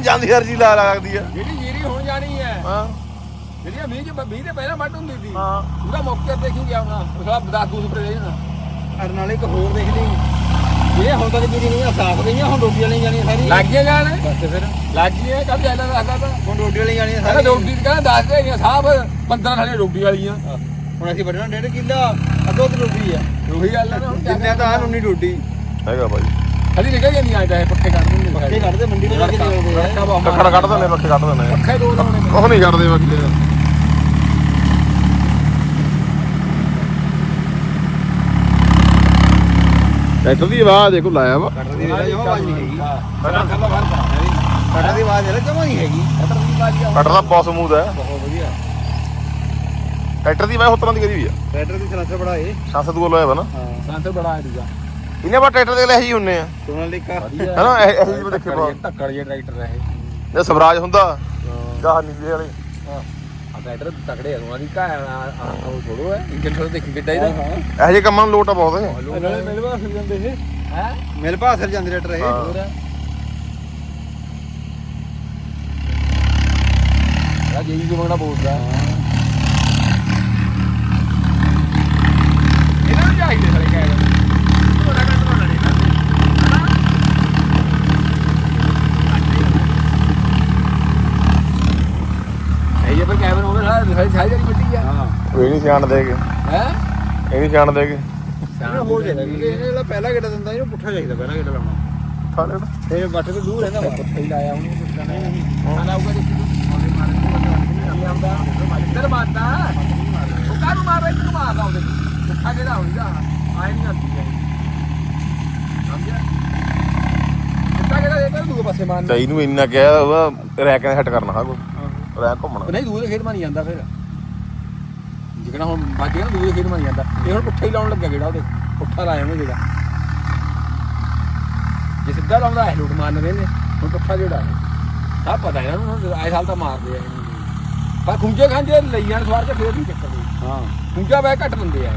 C: ਜਾਂਦੀ ਹਰਜੀ ਲਾ ਲੱਗਦੀ ਆ।
A: ਜਿਹੜੀ ਜੀਰੀ ਹੁਣ ਜਾਣੀ ਹੈ
C: ਹਾਂ।
A: ਜਿਹੜੀ ਆ ਮੀਂਹ ਚ ਮੀਂਹ ਦੇ ਪਹਿਲਾਂ ਵੱਢ ਹੁੰਦੀ ਸੀ।
C: ਹਾਂ।
A: ਉਹਦਾ ਮੌਕੇ ਤੇ ਦੇਖੀ ਗਿਆ ਹੋਣਾ ਉਹਦਾ ਬਦਾਸ ਦੂਸ ਪਰ ਜਾਣਾ
B: ਅਰ ਨਾਲੇ ਇੱਕ ਹੋਰ ਦੇਖ ਲਈ। ਇਹ ਹੁਣ ਤੱਕ ਜਿਹੜੀ ਨਹੀਂ ਸਾਫ਼ ਗਈਆਂ ਹੁਣ ਰੋਟੀ ਵਾਲੀਆਂ ਜਾਣੀਆਂ ਸਾਰੀ
A: ਲੱਗ ਗਿਆ ਜਾਣ?
B: ਬਸ ਫਿਰ।
A: ਲੱਗ ਗਈਆਂ ਕਦ ਜਾਣਾ ਲੱਗਦਾ ਤਾਂ।
B: ਹੁਣ ਰੋਟੀ ਜਾਣੀਆਂ
A: ਕਹਿੰਦਾ
B: ਸਾਰੀ
A: ਰੋਟੀ ਕਹਿੰਦਾ ਦੱਸ ਦੇ ਗਈਆਂ ਸਾਹਬ 15 ਥਾਲੇ ਰੋਟੀ ਵਾਲੀਆਂ
B: ਹੁਣ ਅਸੀਂ ਵੱਢਣਾ ਡੇਢ ਕਿੱਲਾ ਅੱਧੋ ਤੇ ਰੋਟੀ ਆ।
A: ਉਹੀ ਗੱਲ ਹੈ ਨਾ ਹੁਣ ਕਿਆ
B: ਜਿੰਨੇ ਤਾਂ ਆਨ ਉਨੀ ਰੋਟੀ।
C: ਹੈਗਾ ਬਾਈ
A: ਹਲੀ ਨਿਕਲ ਜਾਂਦੀ ਆਇਆ ਇਹ ਪੱਖੇ ਕੱਢ ਦਿੰਦੇ
B: ਪੱਕੇ ਕੱਢਦੇ ਮੰਡੀ ਦੇ ਲੱਗੇ ਜਾਂਦੇ ਆ।
A: ਰੜਕਾ ਬਹੁਤ
C: ਕੱਖੜ ਕੱਢ ਦਿੰਦੇ ਪੱਕੇ ਕੱਢ ਦਿੰਦੇ।
A: ਪੱਖੇ ਦੋ ਲਾਉਣੇ ਨੇ।
C: ਉਹ ਨਹੀਂ ਕੱਢਦੇ ਬਾਕੀ ਟਰੈਕਟਰ ਦੀ ਆਵਾਜ਼ ਦੇਖੋ ਲਾਇਆ ਵਾ।
B: ਕੱਢ ਦੀ ਜਮਾ ਆਵਾਜ਼ ਨਹੀਂ ਹੈਗੀ।
A: ਆ
B: ਕੱਢ ਦੀ ਆਵਾਜ਼ ਹੈ ਜਮਾ ਨਹੀਂ ਹੈਗੀ।
A: ਕੱਢ ਦੀ ਬਾਜੀ
C: ਟਰੈਕਟਰ ਦਾ ਬਹੁਤ ਸਮੂਥ ਹੈ ਟਰੈਕਟਰ ਦੀ ਉਸ ਤਰ੍ਹਾਂ ਦੀ ਕਰੀ ਵੀ ਆ।
B: ਟਰੈਕਟਰ ਦੀ ਸਲਾਸਰ ਬੜਾ ਏ
C: ਸੰਸਦ ਕੋਲ ਹੋਇਆ ਵਾ ਨਾ।
B: ਹਾਂ।
A: ਸੰਤ ਬੜਾ ਹੈ ਦੂਜਾ।
C: ਇਹਨੇ ਬਾ ਟਰੈਕਟਰ ਦੇ ਲਈ ਹੀ ਹੁੰਨੇ ਆ।
B: ਸੋਨਾਲੀਕਾ
C: ਹੈਨਾ ਇਹ ਇਹ ਜਿਹੇ ਦੇਖੇ ਬਾ
A: ਧੱਕੜ ਜੇ ਟਰੈਕਟਰ ਹੈ
C: ਜੇ ਸਵਰਾਜ ਹੁੰਦਾ ਗਾਹ ਨੀਲੇ ਵਾਲੇ।
A: ਆ ਟਰੈਕਟਰ ਤਕੜੇ ਆ ਉਹਨਾਂ ਦੀ ਕਾ ਉਹ ਥੋੜੋ ਹੈ ਇੰਜਨ ਥੋੜਾ ਦੇਖੀ ਕਿੱਡਾ ਇਹਦਾ।
C: ਇਹੋ ਜਿਹੇ ਕੰਮਾਂ ਨੂੰ ਲੋਟ ਆ ਬਹੁਤ ਹੈ
B: ਨਾਲੇ ਮਿਲ ਬਾਸ ਜਾਂਦੇ ਇਹ।
A: ਹੈ?
B: ਮਿਲ ਭਾਸਰ ਜਾਂਦੇ ਟਰੈਕਟਰ ਇਹ।
C: ਹਾਂ।
A: ਹੋਰ ਆ। ਜੀ ਜੀ ਮੰਗਣਾ ਬੋਲਦਾ ਇਹਨਾਂ ਨੂੰ ਚਾਹੀਦੇ ਸਾਰੇ ਕਹਿ ਰਹੇ ਥੋੜਾ ਘੱਟ ਹੋਣਾ ਨਹੀਂ ਇਹ ਜੇ ਪਰ ਦਿਖਾਈ ਸਾਰੀ ਜਿਹੜੀ ਮਿੱਟੀ ਆ।
B: ਹਾਂ।
C: ਇਹ ਨਹੀਂ ਸਿਆਣ ਦੇਗੇ।
A: ਹੈ?
C: ਇਹ ਨਹੀਂ ਸਿਆਣ ਦੇਗੇ।
B: ਇਹਨੂੰ ਹੋ ਕਿਉਂਕਿ ਇਹਨੇ ਜਿਹੜਾ ਪਹਿਲਾ ਗੇੜਾ ਦਿੰਦਾ ਇਹਨੂੰ ਪੁੱਠਾ ਚਾਹੀਦਾ ਪਹਿਲਾ ਗੇੜਾ ਲਾਉਣਾ।
C: ਥਾਲੇ
B: ਇਹ ਬੱਟ ਤੋਂ ਦੂਰ ਰਹਿੰਦਾ ਵਾ।
A: ਪੁੱਠੇ ਹੀ ਲਾਇਆ ਉਹਨੂੰ ਪੁੱਛਣਾ ਨਹੀਂ ਆਲਾ ਉਗਾ ਦੇਖੀ ਤੂੰ ਉਹਨੇ ਮਾਰੇ ਤੂੰ ਨਹੀਂ ਆਉਂਦਾ। ਇੱਧਰ ਮਾਰਦਾ। ਉਹ ਕਾਹਨੂੰ ਮਾਰਦਾ? ਇੱਧਰ ਮਾਰਦਾ ਉਹਦੇ ਪੁੱਠਾ ਜਿਹੜਾ ਹੁੰਦਾ ਆਏ ਨਹੀਂ ਆਉਂਦੀ ਹੈ ਸਮਝਿਆ? ਪੁੱਠਾ ਜਿਹੜਾ ਇਹ ਕਰ ਦੂਏ ਪਾਸੇ ਮਾਰਨਾ।
C: ਚਾਈ ਨੂੰ ਇੰਨਾ ਕਿਹਾ ਉਹਦਾ ਰੈਕ ਨੇ ਹਟ ਕਰਨਾ ਹਾਂ ਕੋ ਰੈਕ ਘੁੰਮਣਾ।
A: ਨਹੀਂ ਦੂਏ ਖੇਤ ਮਾ ਨਹੀਂ ਜਾਂਦਾ ਫਿਰ। ਜਿਕਣਾ ਹੁਣ ਵੱਜ ਗਿਆ ਨਾ ਦੂਏ ਖੇਤ ਮਾ ਨਹੀਂ ਜਾਂਦਾ। ਇਹ ਹੁਣ ਪੁੱਠਾ ਹੀ ਲਾਉਣ ਲੱਗਾ ਜਿਹੜਾ ਉਹਦੇ। ਪੁੱਠਾ ਲਾਇਆ ਉਹਨੇ ਜਿਹੜਾ ਜੇ ਸਿੱਧਾ ਲਾਉਂਦਾ ਹੈ ਲੋਟ ਮਾਰਨ ਦੇ ਨੇ। ਹੁਣ ਪੁੱਠਾ ਜਿਹੜਾ ਆ ਪਤਾ ਇਹਨਾਂ ਨੂੰ ਆਏ ਸਾਲ ਤਾਂ ਮਾਰਦੇ ਆ। ਪਰ ਖੁੰਝੇ ਖਾਂਦੇ ਲਈ ਜਾਣ ਸਵਾਰ ਕੇ ਫੇਰ ਨਹੀਂ ਚੱਕਰ ਕੋਈ
B: ਹਾਂ।
A: ਖੁੰਝਾ ਬੈ ਘੱਟ ਦਿੰਦੇ ਆ।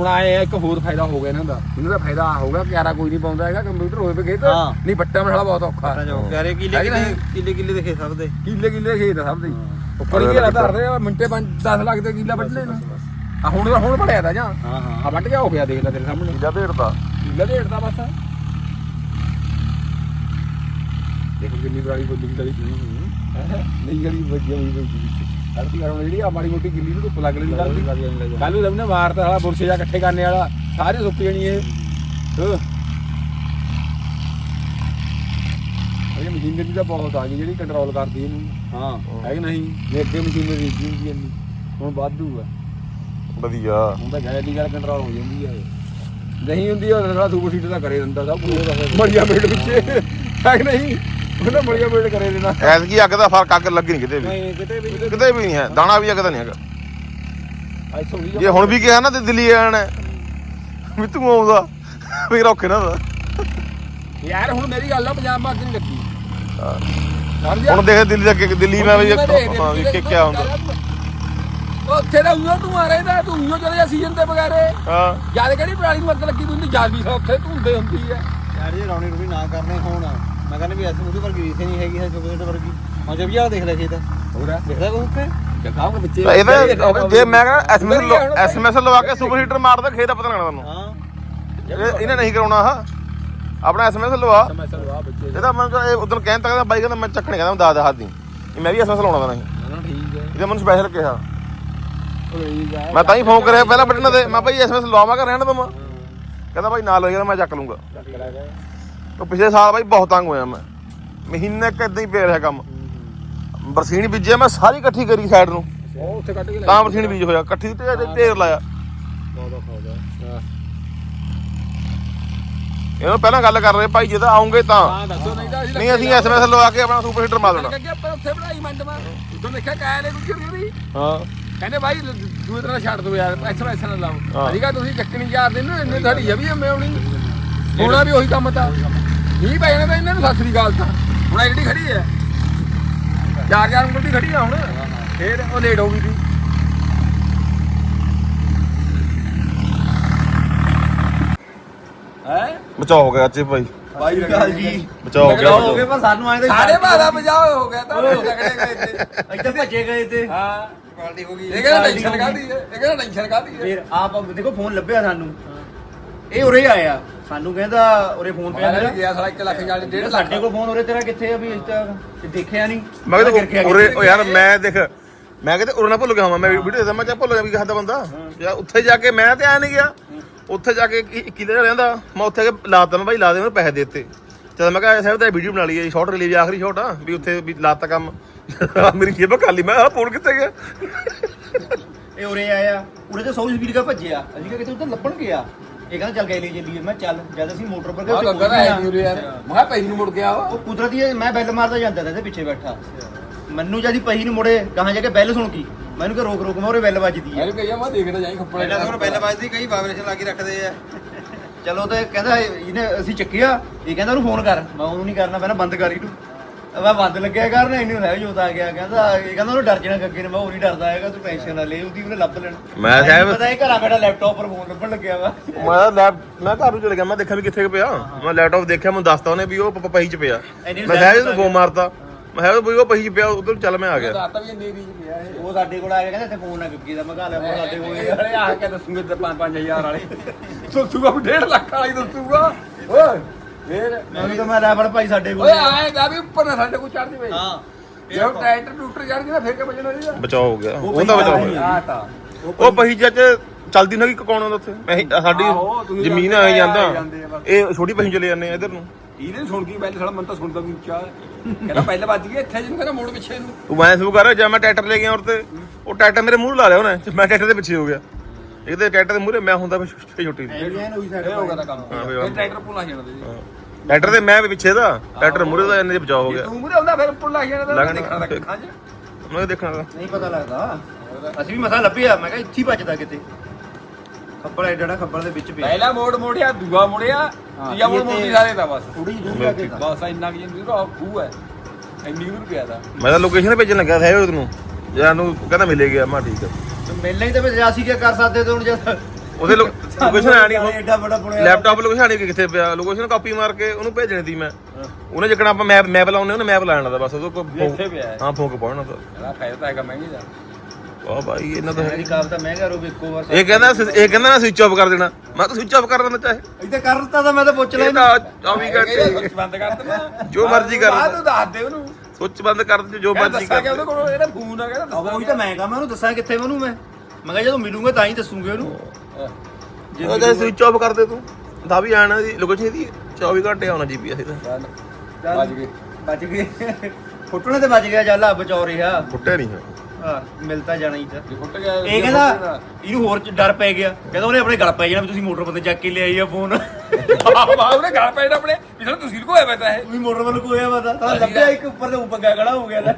A: ਹੁਣ ਆਏ ਆ ਇੱਕ ਹੋਰ ਫਾਇਦਾ ਹੋ ਗਿਆ ਇਹਨਾਂ ਦਾ। ਇਹਨਾਂ ਦਾ ਫਾਇਦਾ ਆ ਹੋ ਗਿਆ ਕਿਆਰਾ ਕੋਈ ਨਹੀਂ ਪਾਉਂਦਾ ਹੈਗਾ ਕੰਪਿਊਟਰ ਹੋਏ ਵੇ ਖੇਤ।
B: ਹਾਂ।
A: ਨਹੀਂ ਬੱਟਾ ਮਠਾਲਾ ਬਹੁਤ ਔਖਾ।
B: ਪਿਆਰੇ ਕਿੱਲੇ
A: ਹੈ ਕਿ
B: ਕਿੱਲੇ? ਕਿੱਲੇ ਕਿੱਲੇ ਦੇਖੇ ਸਭ ਦੇ।
A: ਕਿੱਲੇ ਕਿੱਲੇ ਖੇਤ ਆ ਸਭ ਦੇ।
B: ਹਾਂ।
A: ਉੱਪਰ ਹੀ ਘੇਰਾ ਧਰਦੇ ਆ ਮਿੰਟੇ 5 10 ਲੱਖ ਦੇ ਕਿੱਲਾ ਵੱਢ ਲੈਣਾ ਆ ਹੁਣ ਹੁਣ ਬੜਿਆ ਤਾਂ ਜਾਂ?
B: ਹਾਂ ਹਾਂ।
A: ਆ ਵੱਢ ਗਿਆ ਹੋ ਗਿਆ ਦੇਖ ਲੈ ਤੇਰੇ ਸਾਹਮਣੇ।
C: ਜਾਂ ਢੇੜਦਾ
A: ਕਿੱਲਾ ਢੇੜਦਾ ਬਸ। ਦੇਖੋ ਕਿੰਨੀ ਪੁਰਾਣੀ ਬੋਲੀ ਦੀ ਗਲੀ ਨਹੀਂ ਗਲੀ ਵਧੀਆ ਹੋਈ ਹੋਈ ਕਰਦੀ ਕਰਨ ਜਿਹੜੀ ਆ ਮਾੜੀ ਮੋਟੀ ਗਿੱਲੀ ਨੂੰ ਧੁੱਪ ਲੱਗ ਲਈ ਕਰਦੀ ਕੱਲ ਨੂੰ ਸਭਨੇ ਮਾਰਤਾ ਸਾਲਾ ਬੁਰਸ਼ੇ ਜਾ ਇਕੱਠੇ ਕਰਨੇ ਵਾਲਾ ਸਾਰੇ ਸੁੱਕ ਜਣੀ ਇਹ। ਹਾਂ। ਇਹ ਮਸ਼ੀਨਰੀ ਤਾਂ ਬਹੁਤ ਆ ਗਈ ਜਿਹੜੀ ਕੰਟਰੋਲ ਕਰਦੀ ਇਹਨੂੰ।
B: ਹਾਂ
A: ਹੈ ਕਿ ਨਹੀਂ? ਮੇਰੇ ਅੱਗੇ ਮਸ਼ੀਨਰੀ ਦੀ ਹੁੰਦੀ ਇੰਨੀ ਹੁਣ ਵਾਧੂ ਆ।
C: ਵਧੀਆ।
A: ਹੁਣ ਤਾਂ ਗੈਲੀ ਗੱਲ ਕੰਟਰੋਲ ਹੋ ਜਾਂਦੀ ਆ ਇਹ। ਨਹੀਂ ਹੁੰਦੀ ਉਹ ਸਾਲਾ ਸੁਪਰ ਸੀਟਰ ਦਾ ਕਰੇ ਦਿੰਦਾ ਸਭ ਕੁਝ ਮੜੀਆ ਮੇਡ ਵਿੱਚ। ਹੈ ਕਿ ਨਹੀਂ? ਉਹਨੇ ਮੜੀਆ ਮੇਡ ਕਰੇ ਦੇਣਾ
C: ਐਤਕੀ ਅੱਗ ਦਾ ਫ਼ਰਕ ਅੱਗ ਲੱਗੀ ਨਹੀਂ ਕਿਤੇ ਵੀ।
A: ਨਹੀਂ ਕਿਤੇ ਵੀ
C: ਕਿਤੇ ਵੀ ਨਹੀਂ ਹੈ। ਦਾਣਾ ਵੀ ਅੱਗ ਦਾ ਨਹੀਂ ਹੈਗਾ।
A: ਅੱਜ ਸੋਣੀ
C: ਜੇ ਹੁਣ ਵੀ ਕਿਹਾ ਨਾ ਤੇ ਦਿੱਲੀ ਆਣਾ। ਵੀ ਤੂੰ ਆਉਂਦਾ। ਵੀ ਰੋਕੇ ਨਾ ਦਾ।
A: ਯਾਰ ਹੁਣ ਮੇਰੀ ਗੱਲ ਆ ਪੰਜਾਬ ਮਾ ਅੱਗ ਨਹੀਂ ਲੱਗੀ।
C: ਹਾਂ।
A: ਸਮਝਿਆ?
C: ਹੁਣ ਦੇਖ ਦਿੱਲੀ ਦਾ ਕਿ ਦਿੱਲੀ ਮੈਂ ਵੀ ਹਾਂ ਵੀ ਕਿ ਕਿਆ ਹੁੰਦਾ।
A: ਉੱਥੇ ਤਾਂ ਉਈਓ ਤੂੰ ਆ ਰਹਿੰਦਾ ਤੂੰ ਉਈਓ ਚਲੇ ਜਾ ਸੀਜ਼ਨ ਤੇ ਬਗਾਰੇ।
C: ਹਾਂ।
A: ਜ਼ਿਆਦਾ ਕਿਹੜੀ ਪ੍ਰਾਣੀ ਅੱਗ ਲੱਗੀ ਤੂੰ? ਨਹੀਂ ਜਾਲ ਵੀ ਸਾ ਉੱਥੇ ਧੁੰਦੇ ਹੁੰਦੀ ਆ।
B: ਯਾਰ ਜੇ ਰੌਣੀ ਰੂਣੀ ਨਾ ਕਰਨੇ ਹੋਣ। ਮੈਂ ਕਹਿੰਦਾ ਵੀ ਐਸੇ ਉਹਦੇ ਵਰਗੀ ਰੀਸੇ ਨਹੀਂ ਹੈਗੀ ਹੈ ਚੋਕਲੇਟ ਵਰਗੀ। ਹਾਂ ਜਬ ਯਾਰ ਦੇਖ ਲੈ ਖੇਤ।
A: ਹੋਰ
B: ਦੇਖਦਾ ਕੋ ਉੱਥੇ?
A: ਜਗਾਹ ਦੇ ਬੱਚੇ
C: ਇਹਦਾ ਜੇ ਮੈਂ ਕਹਾਂ ਐਸਐਮਐਸ ਐਸਐਮਐਸ ਲਵਾ ਕੇ ਸੁਪਰ ਹੀਟਰ ਮਾਰਦਾ ਖੇਤ ਦਾ ਪਤਾ ਲੱਗਣਾ ਤੁਹਾਨੂੰ
B: ਹਾਂ।
C: ਇਹ- ਇਹਨੇ ਨਹੀਂ ਕਰਾਉਣਾ ਆ ਆਪਣਾ ਐਸਐਮਐਸ ਲਵਾ।
A: ਸਮਝ ਸਲਵਾ ਬੱਚੇ
C: ਇਹਦਾ ਮੈਂ ਉਦੋਂ ਕਹਿਣ ਤੱਕ ਬਾਈ ਕਹਿੰਦਾ ਮੈਂ ਚੱਕਣੇ ਕਹਿੰਦਾ ਮੈਂ ਦੱਸ ਦੇ ਹੱਥ ਦੀ। ਇਹ ਮੈਂ ਵੀ ਐਸਐਮਐਸ ਲਾਉਣਾ ਤਾਂ ਨਹੀਂ
A: ਠੀਕ ਹੈ।
C: ਇਹਦੇ ਮੈਨੂੰ ਸਪੈਸ਼ਲ ਕਿਹਾ।
A: ਹੈ
C: ਮੈਂ ਤਾਂ ਹੀ ਫੋਨ ਕਰਿਆ ਪਹਿਲਾਂ ਬਟਨ ਦੇ ਮੈਂ ਭਾਈ ਐਸਐਮਐਸ ਲਵਾਵਾਂਗਾ ਰਹਿਣ ਦਵਾਂ ਕਹਿੰਦਾ ਭਾਈ ਨਾਲ ਹੋਏਗਾ ਮੈਂ ਚੱਕ ਲੂੰਗਾ ਉਹ ਪਿਛਲੇ ਸਾਲ ਭਾਈ ਬਹੁਤ ਤੰਗ ਹੋਇਆ ਮੈਂ। ਮਹੀਨੇ ਕ ਇਦਾਂ ਹੀ ਪਿਆ ਰਿਹਾ ਕੰਮ। ਬਰਸੀਨ ਬੀਜਿਆ ਮੈਂ ਸਾਰੀ ਇਕੱਠੀ ਕਰੀ ਸਾਈਡ ਨੂੰ।
A: ਉਹ ਉੱਥੇ ਕੱਢ ਕੇ ਲੈ
C: ਤਾਂ ਬਰਸੀਨ ਬੀਜ ਹੋਇਆ ਇਕੱਠੀ ਢੇਰ ਢੇਰ ਲਾਇਆ। ਇਹਨੂੰ ਪਹਿਲਾਂ ਗੱਲ ਕਰ ਰਹੇ ਭਾਈ ਜੇ ਤਾਂ ਆਉਂਗੇ ਤਾਂ।
A: ਹਾਂ ਦੱਸੋ ਨਹੀਂ ਤਾਂ
C: ਨਹੀਂ ਅਸੀਂ ਐਸਐਮਐਸ ਲਵਾ ਕੇ ਆਪਣਾ ਸੁਪਰ ਹੀਟਰ ਮਾਰ ਦੇਣਾ।
A: ਲੱਗੇ ਆਪਾਂ ਉੱਥੇ ਬਣਾਈ ਮੰਡ ਮਾ ਉਦੋਂ ਦੇਖਿਆ ਕਾਇਆ ਨੇ ਕੁਝ ਵੀ
C: ਹਾਂ।
A: ਕਹਿੰਦੇ ਭਾਈ ਦੂਏ ਤਰ੍ਹਾਂ ਛੱਡ ਦੋ ਯਾਰ ਐਸਾ ਐਸਾ ਨਾ ਲਾਓ।
C: ਹਾਂ।
A: ਅਧਿਕਾ ਤੁਸੀਂ ਚੱਕਣੀ ਚਾਰ ਦਿਨ ਇੰਨੇ ਸਾਡੀ ਜਵੀ ਜੰਮੇ ਆਉਣੀ। ਹੋਣਾ ਵੀ ਉਹੀ ਕੰਮ ਤਾਂ। ਨਹੀਂ ਪੈ ਜਾਣਾ ਤਾਂ ਇਹਨਾਂ ਨੂੰ ਸਤਿ ਸ੍ਰੀ ਅਕਾਲ ਤਾਂ। ਹੁਣ ਐਡੀ ਖੜੀ ਹੈ ਚਾਰ ਚਾਰ ਉਂਗਲ ਦੀ ਖੜੀ ਆ ਹੁਣ। ਫੇਰ ਉਹ ਲੇਟ ਹੋ ਗਈ ਸੀ ਹੈ?
C: ਬਚਾਓ ਹੋ ਗਿਆ ਅੱਛੇ ਭਾਈ।
B: ਬਾਈ ਗੱਲ ਜੀ।
C: ਬਚਾਓ ਹੋ ਗਿਆ
B: ਹੋ ਗਏ ਪਰ ਸਾਨੂੰ ਆਏ
A: ਸਾਰੇ ਬਾਦਾ ਬਜਾਓ ਹੋ ਗਿਆ ਤਾਂ ਤਗੜੇ ਗਏ ਤੇ
B: ਇੱਧਰ ਭੱਜੇ ਗਏ ਤੇ
A: ਹਾਂ।
B: ਪਾਰਟੀ ਹੋ ਗਈ।
A: ਇਹ ਕਹਿੰਦਾ ਟੈਨਸ਼ਨ ਕਾਦੀ ਹੈ ਇਹ ਕਹਿੰਦਾ ਟੈਨਸ਼ਨ ਕਾਦੀ ਹੈ?
B: ਫਿਰ ਆਪ ਦੇਖੋ ਫੋਨ ਲੱਭਿਆ ਸਾਨੂੰ। ਇਹ ਉਰੇ ਆਇਆ ਸਾਨੂੰ ਕਹਿੰਦਾ ਉਰੇ ਫੋਨ ਪਿਆ
A: ਮੈਂ
B: ਮੇਰਾ।
A: ਗਿਆ ਸਾਲਾ 1 ਲੱਖ 40
B: ਜਿਹੜਾ
A: 1.5
B: ਸਾਡੇ ਕੋਲ ਫੋਨ ਉਰੇ ਤੇਰਾ ਕਿੱਥੇ ਆ ਵੀ ਇਸ ਤੱਕ ਤੇ ਦੇਖਿਆ ਨਹੀਂ
C: ਮੈਂ ਕਿਹਾ ਉਰੇ ਉਹ ਯਾਰ ਮੈਂ ਦੇਖ ਮੈਂ ਕਿਤੇ ਉਰੇ ਨਾ ਭੁੱਲ ਗਿਆ ਹਾਂ ਮੈਂ ਵੀਡੀਓ ਦੇ ਮੈਂ ਕਿਹਾ ਭੁੱਲ ਗਿਆ ਵੀ ਕਹਦਾ ਬੰਦਾ। ਯਾਰ ਉੱਥੇ ਜਾ ਕੇ ਮੈਂ ਤੇ ਆ ਨਹੀਂ ਗਿਆ। ਉੱਥੇ ਜਾ ਕੇ ਇੱਕ ਕਿਲੇ ਦਾ ਰਹਿੰਦਾ। ਮੈਂ ਉੱਥੇ ਕੇ ਲਾਤਾ ਮੈਂ ਭਾਈ ਲਾ ਦੇ ਮੈਨੂੰ ਪੈਸੇ ਦੇ ਦਿੱਤੇ। ਚਲ ਮੈਂ ਕਿਹਾ ਸਾਹਿਬ ਦਾ ਵੀਡੀਓ ਬਣਾ ਲਈ ਸ਼ਾਰਟ ਰਿਲੀਜ਼ ਆਖਰੀ ਸ਼ਾਰਟ ਆ ਵੀ ਉੱਥੇ ਵੀ ਲਾਤਾ ਕੰਮ। ਮੇਰੀ ਜੇਬ ਖਾਲੀ ਮੈਂ ਆ ਫੋਨ ਕਿੱਥੇ ਗਿਆ?
B: ਇਹ ਉਰੇ ਆਇਆ। ਉਰੇ ਤੇ 100 ਸਪੀਡ ਦਾ ਭੱਜਿਆ। ਅਸੀਂ ਕਿਹਾ ਕਿਤੇ ਉੱਧਰ ਲੱਭਣ ਗਿਆ। ਇਹ ਕਹਿੰਦਾ ਚੱਲ ਗਏ ਲੈ ਚੱਲੀਏ ਮੈਂ ਕਿਹਾ ਚੱਲ ਜਦ ਅਸੀਂ ਮੋਟਰ ਪਰ ਗਏ
A: ਆ
B: ਉੱਥੇ
A: ਗੱਗਾ
B: ਕੋਈ
A: ਹੈ
B: ਨਹੀਂ
A: ਨਹੀਂ ਯਾਰ। ਮੈਂ ਕਿਹਾ ਨੂੰ ਮੁੜ ਗਿਆ
B: ਉਹ ਕੁਦਰਤੀ ਹੈ, ਮੈਂ ਬੈਲ ਮਾਰਦਾ ਜਾਂਦਾ ਤਾਂ ਇਹਦੇ ਪਿੱਛੇ ਬੈਠਾ। ਮੈਨੂੰ ਜਦ ਹੀ ਪਹੀ ਨੂੰ ਮੁੜੇ ਕਹਾਂ ਜਾ ਕੇ ਬੈਲ ਸੁਣ ਕੀ ਮੈਨੂੰ ਕਿ ਰੋਕ ਰੋਕ ਮੈਂ ਉਰੇ ਬੈਲ ਵੱਜਦੀ ਹੈ
A: ਯਾਰ ਕਹੀਆ ਮੈਂ ਦੇਖਦਾ ਜਾਈ ਖੱਪੜਾ
B: ਪਹਿਲਾਂ ਤਾਂ ਬੈਲ ਵੱਜਦੀ ਕਈ ਵਾਈਬ੍ਰੇਸ਼ਨ ਲਾ ਕੇ ਰੱਖਦੇ ਆ। ਚਲੋ ਤੇ ਕਹਿੰਦਾ ਇਹਨੇ ਅਸੀਂ ਚੱਕਿਆ ਇਹ ਕਹਿੰਦਾ ਉਹਨੂੰ ਫੋਨ ਕਰ। ਮੈਂ ਉਹਨੂੰ ਨਹੀਂ ਕਰਨਾ ਪਹਿਲਾਂ ਬੰਦ ਕਰ ਇਹਨੂੰ। ਮੈਂ ਬੰਦ ਲੱਗਿਆ ਕਰਨ ਇਹਨੂੰ ਲੈ ਜੋਤ ਆ ਗਿਆ। ਕਹਿੰਦਾ ਇਹ ਕਹਿੰਦਾ ਉਹਨੂੰ ਡਰ ਜਾਣਾ ਗੱਗੇ ਨੇ ਮੈਂ ਉਹ ਨਹੀਂ ਡਰਦਾ ਹੈਗਾ ਤੂੰ ਟੈਨਸ਼ਨ ਨਾ ਲੈ ਉਹਦੀ ਉਹਨੇ ਲੱਭ ਲੈਣਾ।
C: ਮੈਂ ਸਾਹਿਬ
B: ਪਤਾ ਇਹ ਘਰਾਂ ਬੈਠਾ ਲੈਪਟਾਪ ਪਰ ਫੋਨ ਲੱਭਣ ਲੱਗਿਆ ਵਾ।
C: ਮੈਂ ਲੈਪ ਮੈਂ ਘਰ ਨੂੰ ਚਲੇ ਗਿਆ ਮੈਂ ਦੇਖਿਆ ਵੀ ਕਿੱਥੇ ਪਿਆ। ਮੈਂ ਲੈਪਟਾਪ ਦੇਖਿਆ ਮੈਨੂੰ ਦੱਸਤਾ ਉਹਨੇ ਵੀ ਉਹ ਪ- ਪਹੀ ਚ ਪਿਆ। ਮੈਂ ਸਾਹਿਬ ਨੂੰ ਫੋਨ ਮਾਰਤਾ। ਮੈਂ ਕਿਹਾ ਵੀ ਉਹ ਪਹੀ ਚ ਪਿਆ ਉਧਰ ਚੱਲ ਮੈਂ ਆ ਗਿਆ।
A: ਦਾਤਾ ਵੀ ਇੰਨੇ ਦੀ ਪਿਆ ਇਹ।
B: ਉਹ ਸਾਡੇ ਕੋਲ ਆ ਕੇ ਕਹਿੰਦਾ ਇੱਥੇ ਫੋਨ ਨਾ ਗੱਗੇ ਦਾ ਮੈਂ ਘਾ ਲਿਆ ਫੋਨ ਸਾਡੇ ਕੋਲ
A: ਇਹ ਹਲੇ ਆ ਕੇ ਦੱਸੂਗੇ ਤੇ 5-5000 ਵਾਲੇ। ਦੱਸੂਗਾ 1.5 ਲੱਖ ਵਾਲੀ ਦੱਸੂਗਾ। ਓਏ। ਫੇਰ
B: ਮੈਂ ਵੀ ਤਾਂ ਮੈਂ ਫੜ ਭਾਈ ਸਾਡੇ ਕੋਲ।
A: ਓਏ ਆਏਗਾ ਵੀ ਉੱਪਰ ਨਾ ਸਾਡੇ ਕੋਲ ਚੜ ਜਵੇ
B: ਹਾਂ।
A: ਜੇ ਉਹ ਟਰੈਕਟਰ ਟੂਟਰ ਚੜ ਗਿਆ ਫੇਰ ਕੇ ਬਚਣਾ ਸੀਗਾ
C: ਬਚਾਓ ਹੋ ਗਿਆ। ਉਹਦਾ ਬਚਾਓ ਹੋ ਗਿਆ।
A: ਆ ਤਾਂ।
C: ਉਹ ਪਹੀ ਚ ਚਲਦੀ ਨਾ ਕਿ ਕੌਣ ਆਉਂਦਾ ਉੱਥੇ? ਮੈਂ ਸਾਡੀ ਜ਼ਮੀਨ
A: ਜਾਂਦੇ
C: ਆਈ
A: ਆ
C: ਜਾਂਦਾ।
A: ਜਾਂਦੇ।
C: ਇਹ ਛੋਟੀ ਪਹੀ ਚਲੇ ਜਾਂਦੇ ਆ ਇਧਰ ਨੂੰ।
A: ਇਹਨੇ ਸੁਣ ਕੇ ਪਹਿਲੇ ਸਾਲਾ ਮਨ ਤਾਂ ਸੁਣਦਾ ਵੀ ਉੱਚਾ। ਕਹਿੰਦਾ ਪਹਿਲੇ ਵੱਜ ਗਿਆ ਇੱਥੇ ਜਿਹਨੂੰ ਕਹਿੰਦਾ ਮੋੜ ਪਿੱਛੇ ਨੂੰ।
C: ਤੂੰ ਮੈਂ ਸ਼ੁਰੂ ਕਰ ਜਦ ਮੈਂ ਟਰੈਕਟਰ ਲੈ ਗਿਆ ਔਰ ਤੇ। ਉਹ ਟਰੈਕਟਰ ਮੇਰੇ ਮੂੰਹ ਲਾ ਲਿਆ ਉਹਨੇ ਮੈਂ ਟਰੈਕਟਰ ਦੇ ਪਿੱਛੇ ਹੋ ਗਿਆ। ਇਹਦੇ ਟਰੈਕਟਰ ਦੇ ਮੂਹਰੇ ਮੈਂ ਹੁੰਦਾ ਫਿਰ ਛੋਟੀ
B: ਉਹੀ
A: ਇਹ ਤਾਂ ਕੰਮ। ਟਰੈਕਟਰ ਪੁੱਲਾ ਤੇ। ਜੀ
C: ਟਰੈਕਟਰ ਦੇ ਮੈਂ ਵੀ ਪਿੱਛੇ ਦਾ ਟਰੈਕਟਰ ਮੂਹਰੇ ਦਾ ਇਹਨੇ ਬਚਾਓ ਹੋ ਗਿਆ।
A: ਤੂੰ ਮੁਰੇ ਆਉਂਦਾ ਫਿਰ ਪੁੱਲਾ ਜਾਣਾ ਤਾਂ
C: ਲੱਗਣਾ।
A: ਦੇਖਣਾ ਤਾਂ ਅੱਖਾਂ 'ਚ।
C: ਦੇਖਣਾ ਤਾਂ।
B: ਨਹੀਂ ਪਤਾ ਲੱਗਦਾ। ਅਸੀਂ ਵੀ ਮਸਾ ਲੱਭਿਆ ਮੈਂ ਕਿਹਾ ਇੱਥੇ ਹੀ ਬਚਦਾ ਕਿਤੇ। ਖੱਬਲ ਐਡਾ ਖੱਬਲ ਦੇ ਵਿੱਚ ਪਿਆ
A: ਪਹਿਲਾ ਮੋੜ ਮੋੜਿਆ ਦੂਆ ਮੋੜਿਆ ਤੀਆ ਮੋੜ
B: ਇਹ ਤੇ-
A: ਮੋੜੀ ਸਾਰੇ ਦਾ ਬਸ।
B: ਥੋੜੀ ਜਿਹੀ ਦੂਰ ਜਾ ਕੇ
A: ਬਸ ਇੰਨਾ ਕਿ ਜਿੰਦੂ ਦਾ ਖੂਹ ਹੈ। ਇੰਨੀ ਕੁ ਦੂਰ ਪਿਆ ਦਾ
C: ਮੈਂ ਤਾਂ ਲੋਕੇਸ਼ਨ ਭੇਜਣ ਲੱਗਾ ਸੀ ਉਹਨੂੰ ਜਾਨੂੰ ਕਹਿੰਦਾ ਮਿਲੇ ਗਿਆ ਮੈਂ ਕਿਹਾ ਠੀਕ ਆ।
B: ਮੇਲੇ ਹੀ ਤੇ ਵਿੱਚ ਅਸੀਂ ਕੀ ਕਰ ਸਕਦੇ ਤੇ ਹੁਣ ਜਦ
C: ਉਹਦੇ ਲੋਕੇਸ਼ਨ ਆਣੀ
B: ਐਡਾ ਬੜਾ ਪੁਣਿਆ
C: ਲੈਪਟਾਪ ਲੋਕੇਸ਼ਨ ਆਣੀ ਕਿੱਥੇ ਪਿਆ। ਲੋਕੇਸ਼ਨ ਕਾਪੀ ਮਾਰ ਕੇ ਉਹਨੂੰ ਭੇਜਣੀ ਸੀ ਮੈਂ। ਉਹਨੇ ਜਿੱਕਣਾ ਆਪਾਂ ਮੈਪ ਮੈਪ ਲਾਉਣੇ ਉਹਨੇ ਮੈਪ ਲਾਣਾ ਦਾ ਬਸ। ਉਹਦੇ ਕੋਲ
A: ਇੱਥੇ ਪਿਆ ਹੈ।
C: ਹਾਂ ਫੋਕ ਪਾਉਣਾ? ਤਾਂ
A: ਇਹਦਾ ਫਾਇਦਾ ਤਾਂ ਹੈਗਾ ਮਹਿੰਗੀ ਦਾ।
C: ਵਾਹ ਭਾਈ ਇਹਨਾਂ ਤਾਂ
B: ਮੇਰੀ ਕਾਪ ਤਾਂ ਮਹਿੰਗਾ ਰੋ ਇੱਕੋ ਵਾਰ
C: ਇਹ ਕਹਿੰਦਾ ਇਹ ਕਹਿੰਦਾ ਨਾ ਸਵਿਚ ਆਫ ਕਰ ਦੇਣਾ। ਮੈਂ ਤਾਂ ਸਵਿਚ ਆਫ ਕਰ ਦਿੰਦਾ ਚਾਹੇ।
B: ਇੱਥੇ ਕਰ ਦਿੱਤਾ ਤਾਂ ਮੈਂ ਤਾਂ ਪੁੱਛ
C: ਇਹ
B: ਲਿਆ
C: ਤਾਂ 24
A: ਇਹ
C: ਘੰਟੇ।
A: ਸੁੱਚ ਬੰਦ ਕਰ ਦੇਣਾ।
C: ਜੋ ਮਰਜ਼ੀ ਕਰ
A: ਬਾਅਦ ਨੂੰ ਦੱਸ ਦੇ ਉਹਨੂੰ।
C: ਸੁੱਚ ਬੰਦ ਕਰ ਦੇ ਜੋ
A: ਕਹਿੰਦਾ
C: ਮਰਜ਼ੀ
A: ਦੱਸਾਂ
C: ਕਰ
A: ਕਿ ਉਹਦੇ ਕੋਲ ਇਹਦਾ ਫੋਨ ਆ ਕਹਿੰਦਾ
B: ਉਹ ਉਹੀ ਤਾਂ ਮੈਂ ਕਹਾਂ ਮੈਂ ਉਹਨੂੰ ਦੱਸਾਂ ਕਿੱਥੇ ਉਹਨੂੰ ਮੈਂ। ਮੈਂ ਕਿਹਾ ਜਦੋਂ ਮਿਲੂੰਗਾ ਤਾਂ ਹੀ ਦੱਸੂਗੇ ਉਹਨੂੰ।
C: ਉਹ ਜੇ ਸਵਿਚ ਆਫ ਕਰ ਦੇ ਤੂੰ। ਤਾਂ ਵੀ ਆਣਾ ਦੀ ਲੋਕੇਸ਼ਨ ਦੀ 24 ਘੰਟੇ ਆਉਣਾ ਜੀਪੀਐਸ ਇਹਦਾ।
A: ਚੱਲ ਵੱਜ ਗਏ।
B: ਬਚ ਗਏ। ਫੁੱਟਣੇ ਤੇ ਬਚ ਗਿਆ ਚੱਲ ਆ ਬਚਾਉ ਰਿਹਾ
C: ਫੁੱਟਿਆ ਨਹੀਂ ਹੈ।
B: ਹਾਂ ਮਿਲਤਾ ਜਾਣਾ ਹੀ ਤਾਂ।
A: ਫੁੱਟ ਗਿਆ
B: ਇਹ ਕਹਿੰਦਾ ਇਹਨੂੰ ਹੋਰ ਚ ਡਰ ਪੈ ਗਿਆ। ਕਹਿੰਦਾ ਉਹਨੇ ਆਪਣੇ ਗਲ ਪੈ ਜਾਣਾ ਵੀ ਤੁਸੀਂ ਮੋਟਰ ਬੰਦੇ ਚੱਕ ਕੇ ਲਿਆਈ ਆ ਫੋਨ
A: ਬਾਹਰ ਉਹਨੇ ਗਾਲ ਪੈਣਾ ਆਪਣੇ। ਵੀ ਸਾਨੂੰ ਤੁਸੀਂ ਲੁਕੋਇਆ ਪਤਾ ਹੈ
B: ਤੁਸੀਂ ਮੋਟਰ ਵੱਲ ਕੋਇਆ ਵਾ ਤਾਂ। ਲੱਭਿਆ ਇੱਕ ਉੱਪਰ ਤੇ ਉਹ ਪੰਗਾ ਖੜਾ ਹੋ ਗਿਆ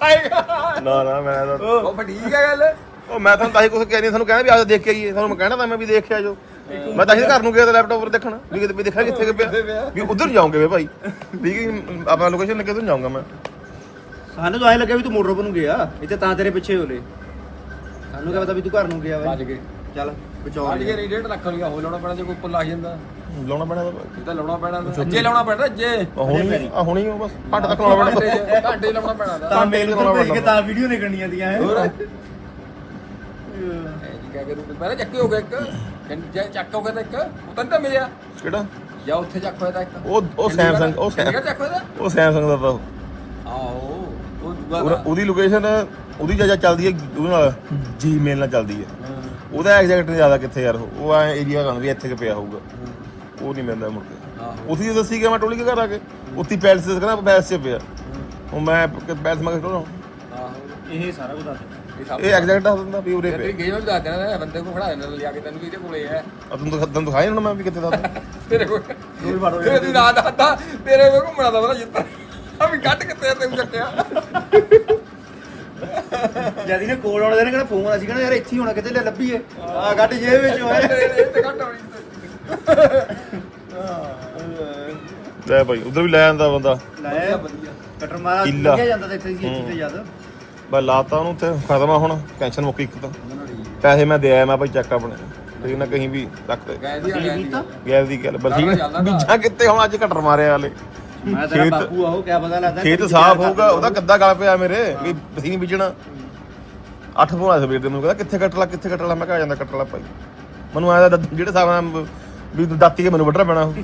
A: ਆਏਗਾ
C: ਨਾ ਨਾ ਮੈਂ ਤਾਂ
A: ਉਹ ਠੀਕ ਹੈ ਗੱਲ।
C: ਉਹ ਮੈਂ ਤੁਹਾਨੂੰ ਤਾਂ ਹੀ ਕੁਝ ਕਹਿ ਨਹੀਂ ਤੁਹਾਨੂੰ ਕਹਿੰਦਾ ਵੀ ਆਜੋ ਦੇਖ ਕੇ ਆਈਏ। ਤੁਹਾਨੂੰ ਮੈਂ ਕਹਿਣਾ ਤਾਂ ਮੈਂ ਵੀ ਦੇਖ ਕੇ ਆਜੋ ਮੈਂ ਤਾਂ ਹੀ ਘਰ ਨੂੰ ਗਿਆ ਤਾਂ ਲੈਪਟਾਪ 'ਤੇ ਦੇਖਣ। ਵੀ ਕਿਤੇ ਵੀ ਦੇਖਿਆ ਕਿੱਥੇ ਕੁ ਪਿਆ। ਵੀ ਉਧਰ ਜਾਉਂਗੇ ਵੇ ਭਾਈ। ਵੀ ਕਿ ਆਪਾਂ ਲੋਕੇਸ਼ਨ ਲੈ ਕੇ ਉਧਰ ਜਾਊਂਗਾ ਮੈਂ।
B: ਸਾਨੂੰ ਤਾਂ ਐ ਲੱਗਿਆ ਵੀ ਤੂੰ ਮੋਟਰ ਨੂੰ ਗਿਆ। ਇੱਥੇ ਤਾਂ ਤੇਰੇ ਪਿੱਛੇ ਹੋਲੇ ਸਾਨੂੰ ਕਿਹਾ ਪਤਾ ਵੀ ਤੂੰ ਘਰ ਨੂੰ ਗਿਆ ਵਾ।
A: ਵੱਜ ਗਏ।
B: ਚੱਲ ਬਚਾਓ
A: ਵੱਜ ਗਏ ਰੇਟ ਲੱਖ ਰੁਪਇਆ ਹੋ ਲਾਉਣਾ ਪੈਣਾ ਜੇ ਕੋਈ ਉੱਪਰ ਲੱਗ ਜਾਂਦਾ।
C: ਲਾਉਣਾ ਪੈਣਾ ਤਾਂ
A: ਇਹ ਤਾਂ ਲਾਉਣਾ ਪੈਣਾ ਤਾਂ। ਅੱਜੇ ਲਾਉਣਾ ਪੈਣਾ ਅੱਜੇ।
C: ਆ ਹੁਣੀ ਆ ਹੁਣੀ ਬਸ। ਘੱਟ ਤੱਕ ਲਾਉਣਾ ਪੈਣਾ।
A: ਘੰਟੇ ਲਾਉਣਾ ਪੈਣਾ
B: ਤਾਂ। ਮੇਲ ਤੋਂ ਭੇਜ ਕੇ ਤਾਂ ਵੀਡੀਓ ਨਿਕਲਣੀਆਂ ਦੀਆਂ ਹੈ।
A: ਜੀ ਕਹਿ ਕੇ ਤੂੰ ਪਹਿਲਾਂ ਚੱਕੇ ਹੋ ਗਿਆ ਇੱਕ ਕਹਿੰਦੇ ਜੇ ਚੱਕ ਹੋ ਗਿਆ ਤਾਂ ਇੱਕ ਉਹ ਤਾਂ ਨੀ ਤਾਂ ਮਿਲਿਆ।
C: ਕਿਹੜਾ?
A: ਜਾਂ ਉੱਥੇ ਚੱਕ ਹੋਇਆ ਤਾਂ ਇੱਕ।
C: ਉਹ ਉਹ ਸੈਮਸੰਗ ਉਹ
A: ਕਿਹੜਾ
C: ਸੈਮ
A: ਚੱਕ ਹੋਇਆ
C: ਉਹ ਸੈਮਸੰਗ ਦਾ ਤਾਂ। ਉਹ।
A: ਆਓ ਉਹ ਦੂਆ
C: ਉਹਦਾ- ਉਹਦੀ ਲੋਕੇਸ਼ਨ ਉਹਦੀ ਜ਼ਿਆਦਾ ਚੱਲਦੀ ਹੈ ਉਹਦੇ ਨਾਲ ਜੀਮੇਲ ਨਾਲ ਚੱਲਦੀ ਹੈ। ਉਹਦਾ ਐਗਜ਼ੈਕਟ ਜ਼ਿਆਦਾ ਕਿੱਥੇ ਯਾਰ? ਉਹ ਉਹ ਏਰੀਆ ਕਹਿੰਦਾ ਵੀ ਇੱਥੇ ਕਿ ਪਿਆ ਹੋਊਗਾ। ਉਹ ਨਹੀਂ ਮਿਲਦਾ ਮੁੜ ਕੇ
A: ਆਹੋ।
C: ਉੱਥੇ ਹੀ ਦੱਸੀ ਗਿਆ ਮੈਂ ਟੋਲੀ ਕੇ ਘਰ ਆ ਕੇ ਉੱਥੇ ਪੈਲਸ ਤੇ ਕਹਿੰਦਾ ਪੈਲਸ 'ਚ ਪਿਆ। ਉਹ ਮੈਂ ਪੈਲਸ ਮੈਂ ਕਿਹਾ
A: ਆਹੋ।
B: ਇਹ ਸਾਰਾ ਕੁਝ ਦੱਸ ਦਿੰਦਾ।
A: ਇਹ
C: ਐਗਜ਼ੈਕਟ ਦੱਸ ਦਿੰਦਾ ਵੀ ਉਰੇ
A: ਤੇਰੀ
C: ਪਿਆ
A: ਗੇਮ ਵੀ ਦੱਸ ਦੇਣਾ ਬੰਦੇ ਕੋ ਖੜਾ ਦੇਣਾ ਲਿਆ ਕੇ ਤੈਨੂੰ ਵੀ ਇਹਦੇ ਕੋਲੇ ਹੈ।
C: ਆ ਤੈਨੂੰ ਦਿਖਾ- ਤੈਨੂੰ ਦਿਖਾਈ ਹੁਣ ਮੈਂ ਵੀ ਕਿੱਥੇ ਦੱਸਦਾ
A: ਤੇਰੇ ਕੋਲ
B: ਦੋ ਵਾਰ ਹੋ
A: ਤੇਰੇ ਦੀ ਰਾਤ ਆਦਾ ਤੇਰੇ ਕੋਲ ਘੁੰਮਣਾ ਦਾ ਬੜਾ ਜਿੱਤਾ ਆ ਵੀ ਕੱਢ ਕੇ ਤੇਰੇ ਤੇ ਚੱਕਿਆ।
B: ਜਦ ਇਹਨੇ ਕੋਲ ਆਉਣਾ ਦੇਣਾ ਕਹਿੰਦਾ ਫੋਨ ਅਸੀਂ ਕਹਿੰਦਾ ਯਾਰ ਇੱਥੇ ਹੀ ਹੋਣਾ ਕਿਤੇ ਲੈ ਲੱਭੀਏ? ਆ ਗੱਡ ਜੇਬ ਵਿੱਚ ਹੋਇਆ
A: ਤੇ ਕੱਢ ਆਉਣੀ
C: ਲੈ ਭਾਈ ਉਧਰ ਵੀ ਲੈ ਆਂਦਾ ਬੰਦਾ।
B: ਲੈ
A: ਵਧੀਆ
B: ਕਟਰ ਮਾਰਾ
C: ਕਿੱਲਾ।
B: ਲੱਗਿਆ ਜਾਂਦਾ ਤਾਂ ਇੱਥੇ ਸੀ ਇੱਥੇ ਤੇ ਜਦ
C: ਬਸ ਲਾਤਾ ਉਹਨੂੰ ਉੱਥੇ ਖਤਮ ਆ ਹੁਣ ਟੈਨਸ਼ਨ ਮੁੱਕੀ ਇੱਕ ਤਾਂ। ਪੈਸੇ ਮੈਂ ਦੇ ਆਇਆ ਮੈਂ ਭਾਈ ਚੱਕ ਆਪਣੇ ਠੀਕ ਨਾ ਕਹੀਂ ਵੀ ਰੱਖ ਦੇ। ਗੈਸ ਦੀ ਗੱਲ ਹੈ ਬੀਜਾਂ ਕਿੱਥੇ ਹੁਣ ਅੱਜ ਘਟਰ ਮਾਰਿਆ ਵਾਲੇ
B: ਮੈਂ ਤੇਰਾ ਬਾਪੂ ਆਹੋ ਕਿਆ ਪਤਾ ਲੱਗਦਾ
C: ਖੇਤ ਸਾਫ਼ ਹੋਊਗਾ ਉਹਦਾ ਕੱਦਾ ਗਲ ਪਿਆ ਮੇਰੇ ਵੀ ਬਸੀਂ ਬੀਜਣਾ। ਅੱਠ ਆਇਆ ਸਵੇਰ ਦੇ ਮੈਨੂੰ ਕਹਿੰਦਾ ਕਿੱਥੇ ਕੱਟ ਲਾ ਕਿੱਥੇ ਕੱਟ ਲਾ ਮੈਂ ਕਿਹਾ ਜਾਂਦਾ ਕੱਟ ਲਾ ਭਾਈ। ਮੈਨੂੰ ਆਇਆ ਜਿਹੜੇ ਹਿਸਾਬ ਨਾਲ ਵੀ ਦਾਤੀ ਕੇ ਮੈਨੂੰ ਵੱਢਣਾ ਪੈਣਾ ਉਹ।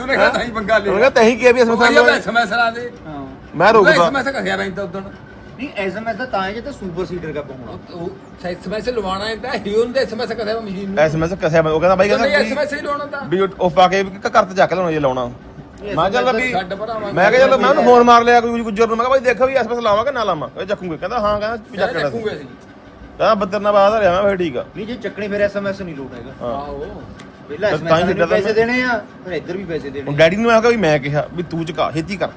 A: ਉਹਨੇ ਕਹਾ ਤਾਂ ਹੀ ਪੰਗਾ ਲਿਆ।
C: ਉਹਨੇ ਕਿਹਾ ਤਹੀਂ ਕੀ ਵੀ
A: ਕਹਿੰਦਾ ਲਾ ਦੇ।
B: ਹਾਂ।
C: ਮੈਂ ਰੋਕਦਾ।
A: ਐਸਐਮਐਸ ਕਰਿਆ ਬੈਂਦਾ ਉਦੋਂ
B: ਨਹੀਂ ਐਸਐਮਐਸ ਦਾ ਤਾਂ ਹੈ ਜੇ ਤਾਂ ਸੁਪਰ ਸੀਡਰ ਦਾ ਪਾਉਣਾ
A: ਉਹ ਐਸਐਮਐਸ ਲਵਾਣਾ ਹੈ ਹੀ ਉਹਨੇ ਐਸਐਮਐਸ ਕਰਿਆ ਮਸ਼ੀਨ ਨੂੰ।
C: ਐਸਐਮਐਸ ਕਸਿਆ ਉਹ ਕਹਿੰਦਾ ਬਾਈ
A: ਕਹਿੰਦਾ ਐਸਐਮਐਸ ਹੀ ਲਾਉਣਾ ਤਾਂ।
C: ਵੀ ਉਹ ਪਾ ਕੇ ਘਰ ਤੇ ਜਾ ਕੇ ਲਾਉਣਾ ਜੇ ਲਾਉਣਾ। ਮੈਂ ਚੱਲ ਵੀ
A: ਛੱਡ ਭਰਾਵਾਂ
C: ਮੈਂ ਕਿਹਾ ਚੱਲ ਮੈਂ ਉਹਨੂੰ ਫੋਨ ਮਾਰ ਲਿਆ ਕੋਈ ਗੁੱਜਰ ਨੂੰ। ਮੈਂ ਕਿਹਾ ਬਾਈ ਦੇਖੋ ਵੀ ਐਸਐਮਐਸ ਲਾਵਾਂ ਕਿ ਨਾ ਲਾਵਾਂ। ਇਹ ਚੱਕੂਗੇ। ਕਹਿੰਦਾ ਹਾਂ ਕਹਿੰਦਾ ਵੀ ਚੱਕ
A: ਚੱਕੂਗੇ ਅਸੀਂ।
C: ਕਹਿੰਦਾ ਬੱਦਰ ਨਾਲ ਬਾਅਦ ਰਿਹਾ ਮੈਂ ਫਿਰ ਠੀਕ ਆ।
B: ਨਹੀਂ ਜੇ ਚੱਕਣੀ ਫਿਰ ਐਸਐਮਐਸ ਨਹੀਂ ਲੋਟ ਹੈਗਾ।
A: ਆਹੋ।
B: ਪਹਿਲਾਂ
C: ਬਸ ਤਾਂ ਹੀ
B: ਐਸਐਮਐਸ ਪੈਸੇ। ਦੇਣੇ ਆ ਫਿਰ ਇੱਧਰ ਵੀ ਪੈਸੇ ਦੇਣੇ
C: ਹੁਣ ਡੈਡੀ ਨੂੰ ਮੈਂ ਕਿਹਾ ਵੀ ਮੈਂ ਕਿਹਾ ਵੀ ਤੂੰ ਚੁਕਾ ਛੇਤੀ ਕਰ।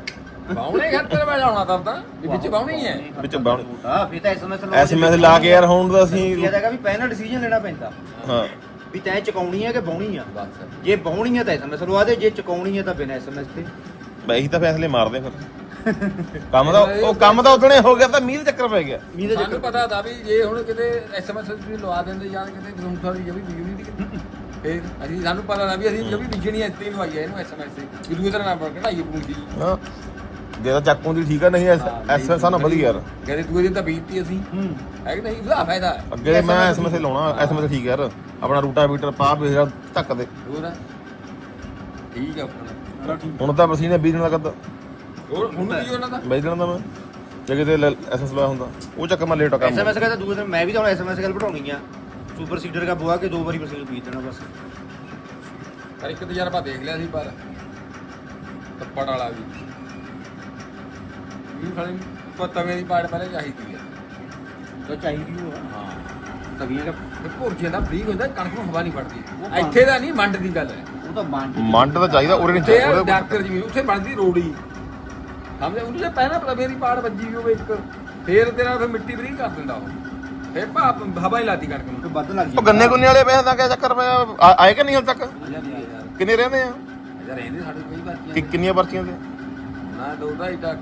A: ਬਾਉਣੇ ਘਰ ਮੈਂ ਲਾਉਣਾ ਤਾਂ ਤਾਂ। ਵੀ ਵਿੱਚ ਬਾਉਣੀ ਹੈ।
C: ਵਿੱਚ ਬਾਉਣ।
B: ਹਾਂ ਫਿਰ ਤਾਂ ਐਸਐਮਐਸ ਲਾ
C: ਐਸਐਮਐਸ ਲਾ ਕੇ ਯਾਰ ਹੁਣ ਤਾਂ ਅਸੀਂ
B: ਇਹ ਹੈਗਾ ਵੀ ਪਹਿਲਾਂ ਡਿਸੀਜਨ ਲੈਣਾ ਪੈਂਦਾ।
C: ਹਾਂ।
B: ਵੀ ਤੈਂ ਚਕਾਉਣੀ ਹੈ ਕਿ ਬਾਉਣੀ ਆ?
A: ਬਸ।
B: ਜੇ ਬਾਉਣੀ ਹੈ ਤਾਂ ਐਸਐਮਐਸ ਲਵਾ ਦੇ ਜੇ ਚਕਾਉਣੀ ਹੈ ਤਾਂ ਬਿਨਾਂ ਐਸਐਮਐਸ ਤੇ।
C: ਬਈ ਇਹੀ ਤਾਂ ਫੈਸਲੇ ਮਾਰਦੇ ਫਿਰ। ਕੰਮ ਦਾ ਉਹ ਕੰਮ ਤਾਂ ਉਦਣੇ ਹੋ ਗਿਆ ਤਾਂ ਮੀਂਹ ਦਾ ਚੱਕਰ ਪੈ ਗਿਆ।
B: ਮੀਂਹ ਦੇ
A: ਸਾਨੂੰ ਪਤਾ ਤਾਂ ਵੀ ਜੇ ਹੁਣ ਕਿਤੇ ਐਸਐਮਐਸ ਵੀ ਲਵਾ ਦਿੰਦੇ ਜਾਂ ਕਿਤੇ ਗਰੂਪਾਂ ਦੀ ਜਵੀ ਬਿਜਲੀ ਦੀ ਫੇਰ ਅਸੀਂ ਸਾਨੂੰ ਪਤਾ ਤਾਂ ਵੀ ਅਸੀਂ ਜਵੀ ਵਿਜਣੀ ਐਸਟੀ ਨੂੰ ਆਈ ਹੈ ਇਹਨੂੰ ਐਸਐਮਐਸ ਤੇ। ਦੂਏ ਤਰ੍ਹਾਂ ਨਾ ਕਢਾਈ ਪੂੰਜੀ।
C: ਹਾਂ। ਜੇ ਤਾਂ ਚੱਕੋਂ ਦੀ ਠੀਕ ਆ ਨਹੀਂ ਐਸਐਮਐਸ ਸਾਨੂੰ ਵਧੀਆ ਯਾਰ।
A: ਕਹਿੰਦੇ ਦੂਏ ਦਿਨ ਤਾਂ ਬੀਤਤੀ ਅਸੀਂ।
B: ਹੂੰ।
A: ਕਿ ਨਹੀਂ? ਉਹਦਾ ਫਾਇਦਾ ਹੈ।
C: ਅੱਗੇ ਮੈਂ ਐਸਐਮਐਸ ਲਾਉਣਾ ਐਸਐਮਐਸ ਠੀਕ ਯਾਰ। ਆਪਣਾ ਰੂਟਾ ਬੀਟਰ ਪਾ ਬੇਰਾ ਧੱਕ ਦੇ।
A: ਹੋਰ? ਠੀਕ ਹੈ ਆਪਣਾ।
C: ਹੁਣ ਤਾਂ ਮਸ਼ੀਨ ਨੇ ਬੀਜਣ ਦਾ ਕੱਦ
A: ਹੋਰ ਹੁਣ ਵੀ ਉਹਨਾਂ ਦਾ?
C: ਬੀਜਣ ਦਾ ਮੈਂ। ਜੇ ਕਿਤੇ ਐਸਐਸ ਲਾ ਹੁੰਦਾ। ਉਹ ਚੱਕ ਮੈਂ ਲੇਟ ਆ ਕੰਮ।
B: ਐਸਐਮਐਸ ਕਹਿੰਦਾ ਦੂਏ ਦਿਨ ਮੈਂ ਵੀ ਤਾਂ ਹੁਣ ਐਸਐਮਐਸ ਗੱਲ ਬਿਠਾਉਣੀ ਆ। ਸੁਪਰ ਸੀਡਰ ਦਾ ਬੁਆ ਕੇ ਦੋ ਵਾਰੀ ਮਸ਼ੀਨ ਬੀਜ ਦੇਣਾ ਬਸ।
A: ਪਰ ਇੱਕ ਤਜਰਬਾ ਦੇਖ ਲਿਆ ਸੀ ਪਰ ਤੱਪੜ ਵਾਲਾ ਵੀ। ਇਹ ਖਾਲੀ ਪਤਾ ਮੇਰੀ ਪਾੜ ਪਹਿਲੇ ਚਾਹੀਦੀ ਹੈ
B: ਤਾਂ ਚਾਹੀਦੀ ਉਹ
A: ਹਾਂ।
B: ਤਵੀਆਂ ਦਾ
A: ਭੁਰਜੀਆਂ ਦਾ ਫ੍ਰੀ ਹੁੰਦਾ ਕਣਕ ਨੂੰ ਹਵਾ ਨਹੀਂ ਵੜਦੀ। ਇੱਥੇ ਦਾ ਨਹੀਂ ਮੰਡ ਦੀ ਗੱਲ ਹੈ।
B: ਉਹ ਤਾਂ ਮੰਨ
C: ਮੰਡ ਤਾਂ ਚਾਹੀਦਾ ਉਰੇ ਨਹੀਂ
A: ਆ
C: ਚਾਹੀਦਾ।
A: ਡਾਕਟਰ ਜੀ ਉੱਥੇ ਬਣਦੀ ਰੋੜੀ। ਸਮਝੇ ਉਹਨੂੰ ਜੇ ਪਹਿਲਾਂ ਪਤਾ ਮੇਰੀ ਪਾੜ ਵੱਜੀ ਹੋਵੇ ਇੱਕ ਫੇਰ ਤੇਰਾ ਫਿਰ ਮਿੱਟੀ ਫ੍ਰੀ ਕਰ ਦਿੰਦਾ ਉਹ। ਫੇਰ ਭਾਪ ਹਵਾ ਹੀ ਲਾਤੀ ਕਣਕ ਨੂੰ।
B: ਵੱਧ ਲੱਗ
C: ਉਹ ਗੰਨੇ ਗੁੰਨੇ ਵਾਲੇ ਪੈਸੇ ਦਾ ਕਿਆ ਚੱਕਰ ਪਿਆ? ਆ- ਆਏ ਕਿ ਨਹੀਂ ਹਾਲ ਤੱਕ? ਕਿੰਨੇ ਰਹਿੰਦੇ ਆ?
A: ਹਜ਼ਾਰ ਇਹਦੇ ਸਾਡੇ ਕੋਈ ਬਾਤ
C: ਕਿ ਕਿੰਨੀਆਂ ਪਰਚੀਆਂ ਤੇ
A: ਨਾ ਦੋ ਢਾਈ ਲੱਖ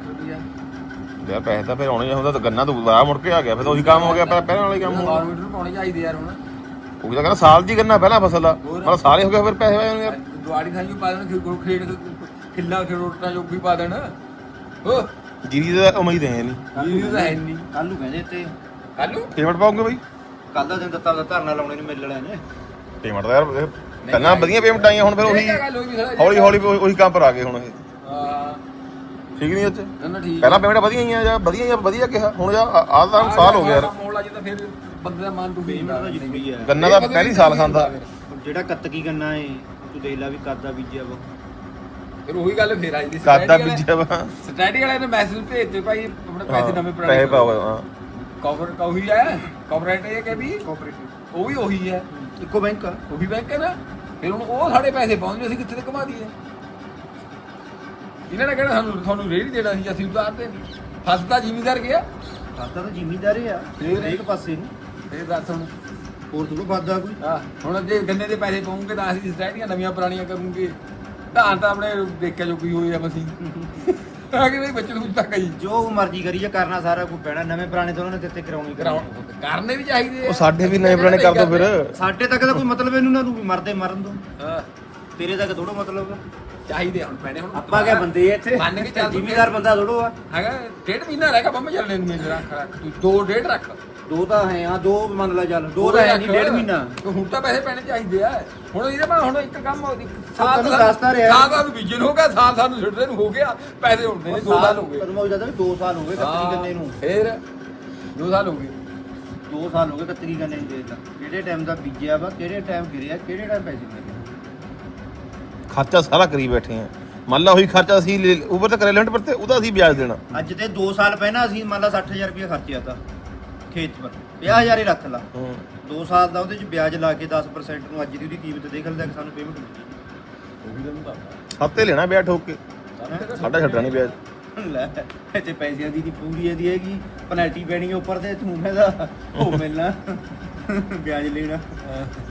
A: ਰੁਪਇਆ
C: ਯਾਰ ਪੈਸੇ ਤਾਂ ਫਿਰ ਆਉਣੇ ਹੀ ਆ, ਹੁੰਦਾ ਤਾਂ ਗੰਨਾ ਤਾਂ ਦੁਬਾਰਾ ਮੁੜ ਕੇ ਆ ਗਿਆ ਫਿਰ ਤਾਂ ਉਹੀ ਕੰਮ ਹੋ ਗਿਆ ਪਹਿਲਾਂ ਪਹਿਲਾਂ ਵਾਲਾ ਹੀ ਕੰਮ ਹੋ ਗਿਆ
A: ਨੂੰ ਪਾਉਣੇ ਚਾਹੀਦੇ ਯਾਰ ਹੁਣ।
C: ਉਹ ਤਾਂ ਕਹਿੰਦਾ ਸਾਲ ਦੀ ਗੰਨਾ ਪਹਿਲਾਂ ਫਸਲ ਆ ਮਤਲਬ ਸਾਰੇ ਹੋ ਗਏ ਫਿਰ ਪੈਸੇ ਆਏ ਯਾਰ
A: ਦੁਆੜੀ ਥਾਂ ਪਾ ਦੇਣ ਖੇਡ ਖੇਡ ਖਿੱਲਾ ਖੇਡੋਟਾ ਜੋ ਵੀ ਪਾ ਦੇਣ। ਹੋ
C: ਜੀਰੀ ਦਾ ਉਮੀਦ ਹੈ ਨਹੀਂ।
A: ਇਹ ਤਾਂ ਹੈ ਨਹੀਂ।
B: ਕੱਲ ਨੂੰ ਕਹਿੰਦੇ ਤੇ
A: ਕੱਲੂ
C: ਪੇਮੈਂਟ ਪਾਉਂਗੇ ਬਾਈ?
B: ਕੱਲ ਦਾ ਦਿਨ ਦਿੱਤਾ ਉਹਦਾ ਧਰਨਾ ਲਾਉਣੇ ਨੂੰ ਮਿਲ ਲੈਣੇ ਨੇ।
C: ਪੇਮੈਂਟ ਦਾ ਯਾਰ ਪਹਿਲਾਂ ਵਧੀਆ ਪੇਮੈਂਟ ਆਈਆਂ ਹੁਣ ਫਿਰ ਉਹੀ
A: ਸਾਲਾ
C: ਹੌਲੀ ਹੌਲੀ ਉਹੀ ਉਹੀ ਕੰਮ ਪਰ ਆ ਗਏ ਹੁਣ ਇਹ।
A: ਹਾਂ।
C: ਠੀਕ ਨਹੀਂ ਅੱਛੇ
A: ਨਾ ਨਾ ਠੀਕ
C: ਪਹਿਲਾਂ ਪੇਮੈਂਟ ਵਧੀਆ ਆਈਆਂ ਜਾਂ ਵਧੀਆ ਜਾਂ ਵਧੀਆ ਕਿਹਾ। ਹੁਣ ਜਾਂ ਆਹ ਤਾਂ ਹੁਣ ਸਾਲ ਹੋ ਗਿਆ ਯਾਰ।
A: ਮੋੜ ਲਾ ਜੇ ਤਾਂ ਫਿਰ ਬੰਦੇ ਦਾ ਮਨ ਦੁਖੀ
B: ਪੇਮੈਂਟ ਤਾਂ ਜ਼ਰੂਰੀ ਹੈ
C: ਗੰਨਾ ਦਾ ਪਹਿਲੀ ਸਾਲ ਖਾਂਦਾ।
B: ਹੁਣ ਜਿਹੜਾ ਕੱਤਕੀ ਗੰਨਾ ਏ ਤੂੰ ਦੇਖ ਲੈ ਵੀ ਕਰਦਾ ਬੀਜਿਆ ਵਾ।
A: ਫਿਰ ਉਹੀ ਗੱਲ ਫੇਰ ਆਈ ਦੀ
C: ਕਾਦਾ ਬੀਜਿਆ ਵਾ।
A: ਸਟੈਡੀ ਵਾਲੇ ਨੇ ਮੈਸੇਜ ਭੇਜਤੇ ਭਾਈ ਆਪਣੇ ਪੈਸੇ ਨਵੇਂ ਪੁਰਾਣੇ
C: ਪੈਸੇ ਪਾਓ ਹਾਂ।
A: ਕਵਰ ਕਹੀ ਹੈ ਕਵਰੇਟ ਇਹ ਕਿ ਵੀ
B: ਕੋਆਪਰੇਟਿਵ
A: ਉਹ ਵੀ ਉਹੀ ਹੈ
B: ਇੱਕੋ ਬੈਂਕ ਆ।
A: ਉਹ ਵੀ ਬੈਂਕ ਹੈ ਨਾ। ਫਿਰ ਹੁਣ ਉਹ ਸਾਡੇ ਪੈਸੇ ਪਹੁੰਚਦੇ ਅਸੀਂ ਕਿੱਥੇ ਤੇ ਕਮਾ ਦਈਏ? ਇਹਨਾਂ ਨੇ ਕਿਹੜਾ ਸਾਨੂੰ ਤੁਹਾਨੂੰ ਰੇੜੀ ਦੇਣਾ ਸੀ ਅਸੀਂ ਉਤਾਰ ਤੇ ਫਸਦਾ ਜ਼ਿਮੀਦਾਰ ਗਿਆ।
B: ਖਾਤਾ ਤਾਂ ਜ਼ਿਮੀਦਾਰ ਹੀ ਆ।
A: ਫੇਰ?
B: ਹਰੇਕ ਪਾਸੇ ਨੂੰ।
A: ਇਹ ਦੱਸ ਹੁਣ।
B: ਹੋਰ ਥੋੜਾ ਵੱਧਦਾ ਕੋਈ?
A: ਆ ਹੁਣ ਜੇ ਗੰਨੇ ਦੇ ਪੈਸੇ ਪਾਉਂਗੇ ਤਾਂ ਅਸੀਂ ਸਟੈਡੀਆਂ ਨਵੀਆਂ ਪੁਰਾਣੀਆਂ ਕਰੂਗੇ। ਧਾਨ ਤਾਂ ਆਪਣੇ ਦੇਖਿਆ ਜੋ ਕੋਈ ਹੋਈ ਆ ਮਸੀਂ। ਆ ਕਿ ਨਹੀਂ ਬੱਚੇ ਨੂੰ ਤੱਕ ਹੀ
B: ਜੋ ਮਰਜ਼ੀ ਕਰੀ ਜਾ ਕਰਨਾ ਸਾਰਾ ਕੁਝ ਪੈਣਾ। ਨਵੇਂ ਪੁਰਾਣੇ ਤਾਂ ਉਹਨਾਂ ਨੇ ਦਿੱਤੇ ਕਰਾਉਣੀ
A: ਕਰਾਉਣ ਕਰਨੇ ਵੀ ਚਾਹੀਦੇ ਆ।
C: ਉਹ ਸਾਡੇ ਵੀ ਨਵੇਂ ਪੁਰਾਣੇ ਕਰ ਦੋ ਫਿਰ।
B: ਸਾਡੇ ਤੱਕ ਤਾਂ ਕੋਈ ਮਤਲਬ ਇਹਨੂੰ ਨਾ ਨੂੰ ਵੀ ਮਰਦੇ ਮਰਨ ਦੋ।
A: ਹਾਂ,
B: ਤੇਰੇ ਤੱਕ ਥੋੜਾ ਮਤਲਬ ਆ।
A: ਚਾਹੀਦੇ ਹੁਣ ਪੈਣੇ ਹੁਣ
B: ਆਪਾਂ ਕਿਆ ਬੰਦੇ ਆ ਇੱਥੇ?
A: ਮੰਨ ਕੇ ਚੱਲ
B: ਜ਼ਿਮੀਦਾਰ ਬੰਦਾ ਥੋੜੋ ਆ
A: ਹੈਗਾ ਡੇਢ ਮਹੀਨਾ ਰਹਿ ਗਿਆ ਬੰਮ ਚੱਲਣੇ ਨੂੰ ਮੇਰੇ ਰੱਖ ਰੱਖ ਤੂੰ ਦੋ ਡੇਢ ਰੱਖ।
B: ਦੋ ਤਾਂ ਹੈ ਆ ਦੋ ਮੰਨ ਲੈ ਚੱਲ ਦੋ ਤਾਂ ਹੈ ਨਹੀਂ ਡੇਢ ਮਹੀਨਾ।
A: ਤੇ ਹੁਣ ਤਾਂ ਪੈਸੇ ਪੈਣੇ ਚਾਹੀਦੇ ਆ। ਹੁਣ ਇਹਦੇ ਮੈਂ ਹੁਣ ਇੱਕ ਕੰਮ ਸਾਲ
B: ਤੈਨੂੰ
A: ਸਾਨੂੰ-
B: ਦੱਸਦਾ ਰਿਹਾ।
A: ਸਾਲ ਸਾਨੂੰ ਬੀਜਣ ਹੋ ਗਿਆ ਸਾਲ ਸਾਨੂੰ ਛੱਡਦੇ ਨੂੰ ਹੋ ਗਿਆ ਪੈਸੇ ਹੁਣ ਦੇ ਦੋ ਸਾਲ ਹੋ ਗਏ।
B: ਤੈਨੂੰ ਮੈਂ ਦੱਸਦਾ ਵੀ ਦੋ ਸਾਲ ਹੋ ਗਏ ਕੱਤਰੀ ਗੰਨੇ ਨੂੰ।
A: ਫੇਰ ਦੋ ਸਾਲ ਹੋ ਗਏ।
B: ਦੋ ਸਾਲ ਹੋ ਗਏ ਕੱਤਰੀ ਗੰਨੇ ਨੂੰ ਦੇ ਤਾ ਕਿਹੜੇ ਟਾਈਮ ਦਾ ਬੀਜਿਆ ਵਾ ਕਿਹੜੇ ਟਾਈਮ ਗਿਰਿਆ ਕਿਹੜੇ ਟਾਈਮ ਪੈਸੇ ਮਿਲੇ
C: ਖਰਚਾ ਸਾਰਾ ਕਰੀ ਬੈਠੇ ਆ। ਮੰਨ ਲਾ ਉਹੀ ਖਰਚਾ ਅਸੀਂ ਉਬਰ ਤੇ ਕਰੇ ਲਿਮਟ ਪਰ ਤੇ ਉਹਦਾ ਅਸੀਂ ਵਿਆਜ ਦੇਣਾ।
B: ਅੱਜ ਤੇ 2 ਸਾਲ ਪਹਿਲਾਂ ਅਸੀਂ ਮੰਨ ਲਾ 60000 ਰੁਪਏ ਖਰਚਿਆ ਤਾ ਖੇਤ ਪਰ। 50000 ਹੀ ਰੱਖ ਲਾ।
C: ਹੂੰ।
B: 2 ਸਾਲ ਦਾ ਉਹਦੇ ਚ ਵਿਆਜ ਲਾ ਕੇ 10% ਨੂੰ ਅੱਜ ਦੀ ਉਹਦੀ ਕੀਮਤ ਦੇਖ ਲੈਂਦਾ ਕਿ ਸਾਨੂੰ ਪੇਮੈਂਟ ਮਿਲਦੀ
C: ਹੱਤੇ ਲੈਣਾ ਵਿਆਜ ਠੋਕ ਕੇ। ਸਾਡਾ ਛੱਡਣਾ ਨਹੀਂ ਵਿਆਜ।
B: ਲੈ ਇੱਥੇ ਪੈਸਿਆਂ ਦੀ ਦੀ ਪੂਰੀ ਇਹਦੀ ਹੈਗੀ। ਪੈਨਲਟੀ ਪੈਣੀ ਉੱਪਰ ਤੇ ਤੂੰ ਕਹਿੰਦਾ ਉਹ ਮਿਲਣਾ ਵਿਆਜ ਲੈਣਾ।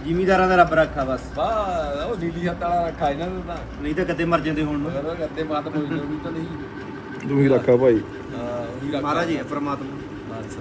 B: ਜ਼ਿਮੀਦਾਰਾਂ ਦਾ ਰੱਬ ਰੱਖਾ ਬਸ।
A: ਵਾਹ ਉਹ ਨੀਲੀ ਹੱਥ ਵਾਲਾ ਰੱਖਾ ਇਹਨਾਂ ਨੂੰ ਤਾਂ
B: ਨਹੀਂ ਤਾਂ ਕਦੇ ਮਰ ਜਾਂਦੇ ਹੁਣ ਨੂੰ।
A: ਮਗਰ ਗੱਦੇ ਮਾਤ ਮੋਈ ਨਹੀਂ ਤਾਂ ਨਹੀਂ।
C: ਤੂੰ ਹੀ ਰੱਖਾ ਭਾਈ।
A: ਹਾਂ ਉਹੀ ਰੱਖਾ।
B: ਮਹਾਰਾਜ ਹੀ ਹੈ ਪ੍ਰਮਾਤਮਾ।
A: ਬਸ।